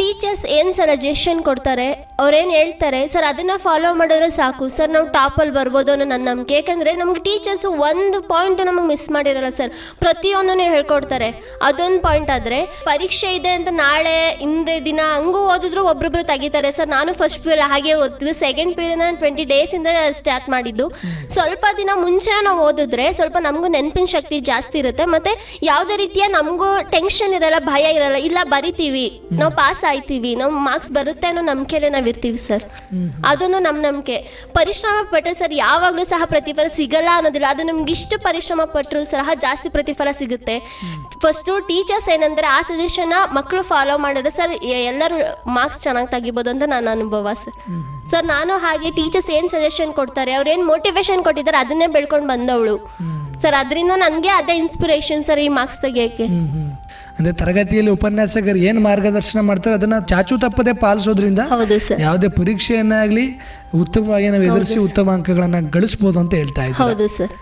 ಟೀಚರ್ಸ್ ಏನು ಸಜೆಷನ್ ಕೊಡ್ತಾರೆ ಅವ್ರೇನು ಹೇಳ್ತಾರೆ ಸರ್ ಅದನ್ನು ಫಾಲೋ ಮಾಡಿದ್ರೆ ಸಾಕು. ಸರ್ ನಾವು ಟಾಪಲ್ಲಿ ಅಲ್ಲಿ ಬರ್ಬೋದು ಅನ್ನೋ ನನ್ನ ನಂಬಿಕೆ. ಯಾಕಂದರೆ ನಮ್ಗೆ ಟೀಚರ್ಸು ಒಂದು ಪಾಯಿಂಟ್ ನಮಗೆ ಮಿಸ್ ಮಾಡಿರಲ್ಲ ಸರ್. ಪ್ರತಿಯೊಂದನ್ನು ಹೇಳ್ಕೊಡ್ತಾರೆ. ಅದೊಂದು ಪಾಯಿಂಟ್ ಆದ್ರೆ ಪರೀಕ್ಷೆ ಇದೆ ಅಂತ ನಾಳೆ, ಹಿಂದೆ ದಿನ ಹಂಗೂ ಓದಿದ್ರು ಒಬ್ರೊಬ್ರು ತೆಗಿತಾರೆ. ಸರ್, ನಾನು ಫಸ್ಟ್ ಪಿ ಹಾಗೆ ಓದ್ತಿದ್ದು. ಸೆಕೆಂಡ್ ಪಿ ನಾನು ಟ್ವೆಂಟಿ ಇಂದ ಸ್ಟಾರ್ಟ್ ಮಾಡಿದ್ದು. ಸ್ವಲ್ಪ ದಿನ ಮುಂಚೆ ನಾವು ಓದಿದ್ರೆ ಸ್ವಲ್ಪ ನಮಗೂ ನೆನಪಿನ ಶಕ್ತಿ ಜಾಸ್ತಿ ಇರುತ್ತೆ. ಮತ್ತೆ ಯಾವುದೇ ರೀತಿಯ ನಮಗೂ ಟೆನ್ಷನ್ ಇರಲ್ಲ, ಭಯ ಇರಲ್ಲ, ಇಲ್ಲ ಬರಿತೀವಿ, ನಾವು ಪಾಸ್ ಆಯ್ತೀವಿ, ನಾವು ಮಾರ್ಕ್ಸ್ ಬರುತ್ತೆ ಅನ್ನೋ ನಂಬಿಕೆಲೆ ನಾವು ಇರ್ತೀವಿ ಸರ್. ಅದೊಂದು ನಮ್ಮ ನಂಬಿಕೆ. ಪರಿಶ್ರಮ ಪಟ್ಟರೆ ಸರ್, ಯಾವಾಗಲೂ ಸಹ ಪ್ರತಿಫಲ ಸಿಗಲ್ಲ ಅನ್ನೋದಿಲ್ಲ. ಅದು ನಮ್ಗೆ ಇಷ್ಟು ಪರಿಶ್ರಮ ಪಟ್ಟರು ಸಹ ಜಾಸ್ತಿ ಪ್ರತಿಫಲ ಸಿಗುತ್ತೆ. ಫಸ್ಟು ಟೀಚರ್ಸ್ ಏನಂದ್ರೆ ಸಜೆಷನ್ನ ಮಕ್ಕಳು ಫಾಲೋ ಮಾಡಿದ್ರೆ ಸರ್ ಎಲ್ಲರೂ ಮಾರ್ಕ್ಸ್ ಚೆನ್ನಾಗಿ ತೆಗಿಬೋದು ಅಂತ ನನ್ನ ಅನುಭವ ಸರ್ ಸರ್ ನಾನು ಹಾಗೆ ಟೀಚರ್ಸ್ ಏನು ಸಜೆಷನ್ ಕೊಡ್ತಾರೆ ಅವ್ರು ಏನು ಮೋಟಿವೇಶನ್ ಕೊಟ್ಟಿದ್ದಾರೆ ಅದನ್ನೇ ಬೆಳ್ಕೊಂಡು ಬಂದವಳು. ಸರ್ ಅದರಿಂದ ನನಗೆ ಅದೇ ಇನ್ಸ್ಪಿರೇಷನ್ ಸರ್ ಈ ಮಾರ್ಕ್ಸ್ ತೆಗಿಯೋಕ್ಕೆ. ಅಂದ್ರೆ ತರಗತಿಯಲ್ಲಿ ಉಪನ್ಯಾಸಕರು ಏನು ಮಾರ್ಗದರ್ಶನ ಮಾಡ್ತಾರೆ ಅದನ್ನ ಚಾಚು ತಪ್ಪದೆ ಪಾಲಿಸೋದ್ರಿಂದ ಹೌದು ಸರ್ ಯಾವುದೇ ಪರೀಕ್ಷೆಯನ್ನಾಗಲಿ ಉತ್ತಮವಾಗಿ ನಾವು ಎದುರಿಸಿ ಉತ್ತಮ ಅಂಕಗಳನ್ನು ಗಳಿಸ್ಬೋದು ಅಂತ ಹೇಳ್ತಾ ಇದ್ದಾರೆ? ಹೌದು ಸರ್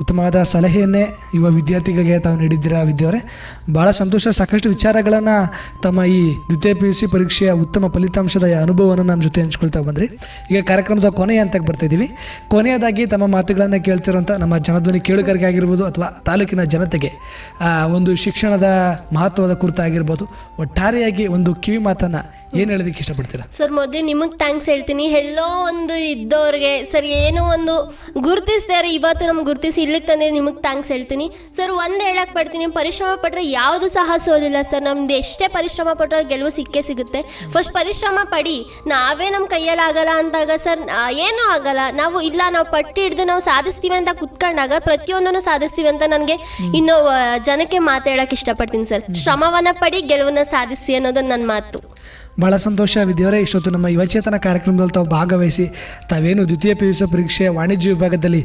ಉತ್ತಮವಾದ ಸಲಹೆಯನ್ನೇ ಯುವ ವಿದ್ಯಾರ್ಥಿಗಳಿಗೆ ತಾವು ನೀಡಿದ್ದೀರಾ ವಿದ್ಯಾವರೇ ಭಾಳ ಸಂತೋಷ. ಸಾಕಷ್ಟು ವಿಚಾರಗಳನ್ನು ತಮ್ಮ ಈ ದ್ವಿತೀಯ ಪಿ ಯು ಸಿ ಪರೀಕ್ಷೆಯ ಉತ್ತಮ ಫಲಿತಾಂಶದ ಅನುಭವವನ್ನು ನಮ್ಮ ಜೊತೆ ಹಂಚ್ಕೊಳ್ತಾ ಬಂದ್ರಿ. ಈಗ ಕಾರ್ಯಕ್ರಮದ ಕೊನೆಯ ಹಂತಕ್ಕೆ ಬರ್ತಾ ಇದ್ದೀವಿ. ಕೊನೆಯದಾಗಿ ತಮ್ಮ ಮಾತುಗಳನ್ನು ಕೇಳ್ತಿರೋಂಥ ನಮ್ಮ ಜನಧ್ವನಿ ಕೇಳುಗರಿಗೆ ಆಗಿರ್ಬೋದು ಅಥವಾ ತಾಲೂಕಿನ ಜನತೆಗೆ ಒಂದು ಶಿಕ್ಷಣದ ಮಹತ್ವದ ಕುರಿತಾಗಿರ್ಬೋದು ಒಟ್ಟಾರೆಯಾಗಿ ಒಂದು ಕಿವಿ ಮಾತನ್ನು ಏನು ಹೇಳೋದಕ್ಕೆ ಇಷ್ಟಪಡ್ತೀರಾ? ಸರ್, ಮೊದಲು ನಿಮಗೆ ಥ್ಯಾಂಕ್ಸ್ ಹೇಳ್ತೀನಿ. ಎಲ್ಲೋ ಒಂದು ಇದ್ದವ್ರಿಗೆ ಸರ್, ಏನೋ ಒಂದು ಗುರುತಿಸ್ತಾರೆ ಇವತ್ತು ನಮ್ಗೆ ಗುರುತಿಸಿ ಇಲ್ಲಿಗೆ ತಂದೆ ನಿಮಗೆ ಥ್ಯಾಂಕ್ಸ್ ಹೇಳ್ತೀನಿ. ಸರ್ ಒಂದು ಹೇಳಕ್ಕೆ ಪಡ್ತೀನಿ ಪರಿಶ್ರಮ ಪಟ್ಟರೆ ಯಾವುದು ಸಹ ಸೋಲಿಲ್ಲ. ಸರ್ ನಮ್ದು ಎಷ್ಟೇ ಪರಿಶ್ರಮ ಪಟ್ಟರೆ ಗೆಲುವು ಸಿಕ್ಕೇ ಸಿಗುತ್ತೆ. ಫಸ್ಟ್ ಪರಿಶ್ರಮ ಪಡಿ. ನಾವೇ ನಮ್ಮ ಕೈಯಲ್ಲಿ ಆಗಲ್ಲ ಅಂದಾಗ ಸರ್ ಏನೂ ಆಗಲ್ಲ. ನಾವು ಇಲ್ಲ ನಾವು ಪಟ್ಟಿ ಹಿಡಿದು ನಾವು ಸಾಧಿಸ್ತೀವಿ ಅಂತ ಕುತ್ಕೊಂಡಾಗ ಪ್ರತಿಯೊಂದನ್ನು ಸಾಧಿಸ್ತೀವಿ ಅಂತ ನನಗೆ ಇನ್ನು ಜನಕ್ಕೆ ಮಾತಾಡಕ್ಕೆ ಇಷ್ಟಪಡ್ತೀನಿ ಸರ್ ಶ್ರಮವನ್ನ ಪಡಿ ಗೆಲುವನ್ನ ಸಾಧಿಸಿ ಅನ್ನೋದು ನನ್ನ ಮಾತು. ಭಾಳ ಸಂತೋಷ ವಿದ್ಯವರೇ ಇಷ್ಟೊತ್ತು ನಮ್ಮ ಯುವಚೇತನ ಕಾರ್ಯಕ್ರಮದಲ್ಲಿ ತಾವು ಭಾಗವಹಿಸಿ ತಾವೇನು ದ್ವಿತೀಯ ಪಿ ಯು ಸಿ ಪರೀಕ್ಷೆ ವಾಣಿಜ್ಯ ವಿಭಾಗದಲ್ಲಿ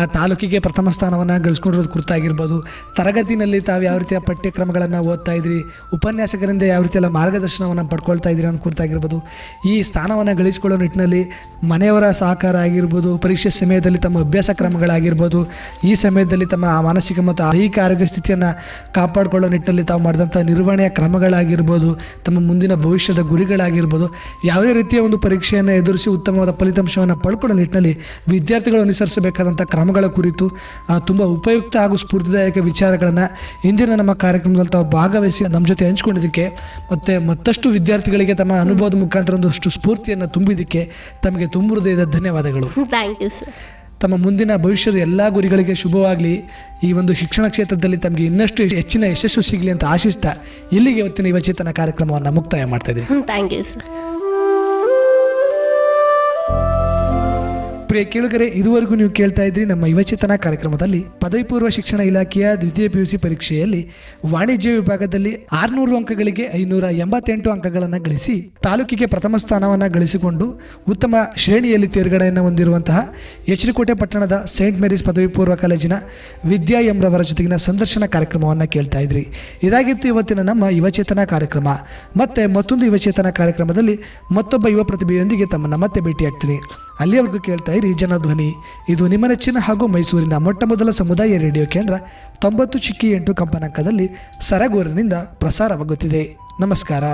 ಆ ತಾಲೂಕಿಗೆ ಪ್ರಥಮ ಸ್ಥಾನವನ್ನು ಗಳಿಸ್ಕೊಂಡಿರೋದು ಕುರಿತಾಗಿರ್ಬೋದು ತರಗತಿನಲ್ಲಿ ತಾವು ಯಾವ ರೀತಿಯ ಪಠ್ಯಕ್ರಮಗಳನ್ನು ಓದ್ತಾ ಇದ್ರಿ? ಉಪನ್ಯಾಸಕರಿಂದ ಯಾವ ರೀತಿಯೆಲ್ಲ ಮಾರ್ಗದರ್ಶನವನ್ನು ಪಡ್ಕೊಳ್ತಾ ಇದ್ದೀರಿ ಅಂತ ಕುರಿತಾಗಿರ್ಬೋದು ಈ ಸ್ಥಾನವನ್ನು ಗಳಿಸ್ಕೊಳ್ಳೋ ನಿಟ್ಟಿನಲ್ಲಿ ಮನೆಯವರ ಸಹಕಾರ ಆಗಿರ್ಬೋದು, ಪರೀಕ್ಷೆ ಸಮಯದಲ್ಲಿ ತಮ್ಮ ಅಭ್ಯಾಸ ಕ್ರಮಗಳಾಗಿರ್ಬೋದು, ಈ ಸಮಯದಲ್ಲಿ ತಮ್ಮ ಮಾನಸಿಕ ಮತ್ತು ಐಹಿಕ ಆರೋಗ್ಯ ಸ್ಥಿತಿಯನ್ನು ಕಾಪಾಡಿಕೊಳ್ಳೋ ನಿಟ್ಟಿನಲ್ಲಿ ತಾವು ಮಾಡಿದಂಥ ನಿರ್ವಹಣೆಯ ಕ್ರಮಗಳಾಗಿರ್ಬೋದು, ತಮ್ಮ ಮುಂದಿನ ಭವಿಷ್ಯದ ಗುರಿಗಳಾಗಿರ್ಬೋದು, ಯಾವುದೇ ರೀತಿಯ ಒಂದು ಪರೀಕ್ಷೆಯನ್ನು ಎದುರಿಸಿ ಉತ್ತಮವಾದ ಫಲಿತಾಂಶವನ್ನು ಪಡ್ಕೊಳ್ಳೋ ನಿಟ್ಟಿನಲ್ಲಿ ವಿದ್ಯಾರ್ಥಿಗಳು ಅನುಸರಿಸಬೇಕಾದಂಥ ಕ್ರಮಗಳ ಕುರಿತು ತುಂಬ ಉಪಯುಕ್ತ ಹಾಗೂ ಸ್ಫೂರ್ತಿದಾಯಕ ವಿಚಾರಗಳನ್ನು ಇಂದಿನ ನಮ್ಮ ಕಾರ್ಯಕ್ರಮದಲ್ಲಿ ತಾವು ಭಾಗವಹಿಸಿ ನಮ್ಮ ಜೊತೆ ಹಂಚ್ಕೊಂಡಿದ್ದಕ್ಕೆ ಮತ್ತು ಮತ್ತಷ್ಟು ವಿದ್ಯಾರ್ಥಿಗಳಿಗೆ ತಮ್ಮ ಅನುಭವದ ಮುಖಾಂತರ ಒಂದಷ್ಟು ಸ್ಫೂರ್ತಿಯನ್ನು ತುಂಬಿದ್ದಕ್ಕೆ ತಮಗೆ ತುಂಬ ಹೃದಯದ ಧನ್ಯವಾದಗಳು. ಥ್ಯಾಂಕ್ ಯು ಸರ್ ತಮ್ಮ ಮುಂದಿನ ಭವಿಷ್ಯದ ಎಲ್ಲ ಗುರಿಗಳಿಗೆ ಶುಭವಾಗಲಿ. ಈ ಒಂದು ಶಿಕ್ಷಣ ಕ್ಷೇತ್ರದಲ್ಲಿ ತಮಗೆ ಇನ್ನಷ್ಟು ಹೆಚ್ಚಿನ ಯಶಸ್ಸು ಸಿಗಲಿ ಅಂತ ಆಶಿಸ್ತಾ ಇಲ್ಲಿಗೆ ಇವತ್ತಿನ ಯುವಚೇತನ ಕಾರ್ಯಕ್ರಮವನ್ನು ಮುಕ್ತಾಯ ಮಾಡ್ತಾ ಇದ್ದೀನಿ. ಥ್ಯಾಂಕ್ ಯು ಸರ್ ಪ್ರಿಯ ಕೇಳುಗರೆ, ಇದುವರೆಗೂ ನೀವು ಕೇಳ್ತಾ ಇದ್ರಿ ನಮ್ಮ ಯುವಚೇತನ ಕಾರ್ಯಕ್ರಮದಲ್ಲಿ ಪದವಿ ಪೂರ್ವ ಶಿಕ್ಷಣ ಇಲಾಖೆಯ ದ್ವಿತೀಯ ಪಿ ಯು ಸಿ ಪರೀಕ್ಷೆಯಲ್ಲಿ ವಾಣಿಜ್ಯ ವಿಭಾಗದಲ್ಲಿ ಆರುನೂರು ಅಂಕಗಳಿಗೆ ಐನೂರ ಎಂಬತ್ತೆಂಟು ಅಂಕಗಳನ್ನು ಗಳಿಸಿ ತಾಲೂಕಿಗೆ ಪ್ರಥಮ ಸ್ಥಾನವನ್ನು ಗಳಿಸಿಕೊಂಡು ಉತ್ತಮ ಶ್ರೇಣಿಯಲ್ಲಿ ತೇರ್ಗಡೆಯನ್ನು ಹೊಂದಿರುವಂತಹ ಎಚರಿಕೋಟೆ ಪಟ್ಟಣದ ಸೇಂಟ್ ಮೇರೀಸ್ ಪದವಿ ಪೂರ್ವ ಕಾಲೇಜಿನ ವಿದ್ಯಾ ಎಂರವರ ಜೊತೆಗಿನ ಸಂದರ್ಶನ ಕಾರ್ಯಕ್ರಮವನ್ನು ಕೇಳ್ತಾ ಇದ್ರಿ. ಇದಾಗಿತ್ತು ಇವತ್ತಿನ ನಮ್ಮ ಯುವಚೇತನ ಕಾರ್ಯಕ್ರಮ. ಮತ್ತೆ ಮತ್ತೊಂದು ಯುವಚೇತನ ಕಾರ್ಯಕ್ರಮದಲ್ಲಿ ಮತ್ತೊಬ್ಬ ಯುವ ಪ್ರತಿಭೆಯೊಂದಿಗೆ ತಮ್ಮನ್ನು ಮತ್ತೆ ಭೇಟಿಯಾಗ್ತೀನಿ. ಅಲ್ಲಿಯವರೆಗೂ ಕೇಳ್ತಾ ಇರಿ ಜನಧ್ವನಿ ಇದು ನಿಮ್ಮ ನೆಚ್ಚಿನ ಹಾಗೂ ಮೈಸೂರಿನ ಮೊಟ್ಟ ಮೊದಲ ಸಮುದಾಯ ರೇಡಿಯೋ ಕೇಂದ್ರ ತೊಂಬತ್ತು ಚಿಕ್ಕಿ ಎಂಟು ಕಂಪನಾಂಕದಲ್ಲಿ ಸರಗೂರಿನಿಂದ ಪ್ರಸಾರವಾಗುತ್ತಿದೆ. ನಮಸ್ಕಾರ.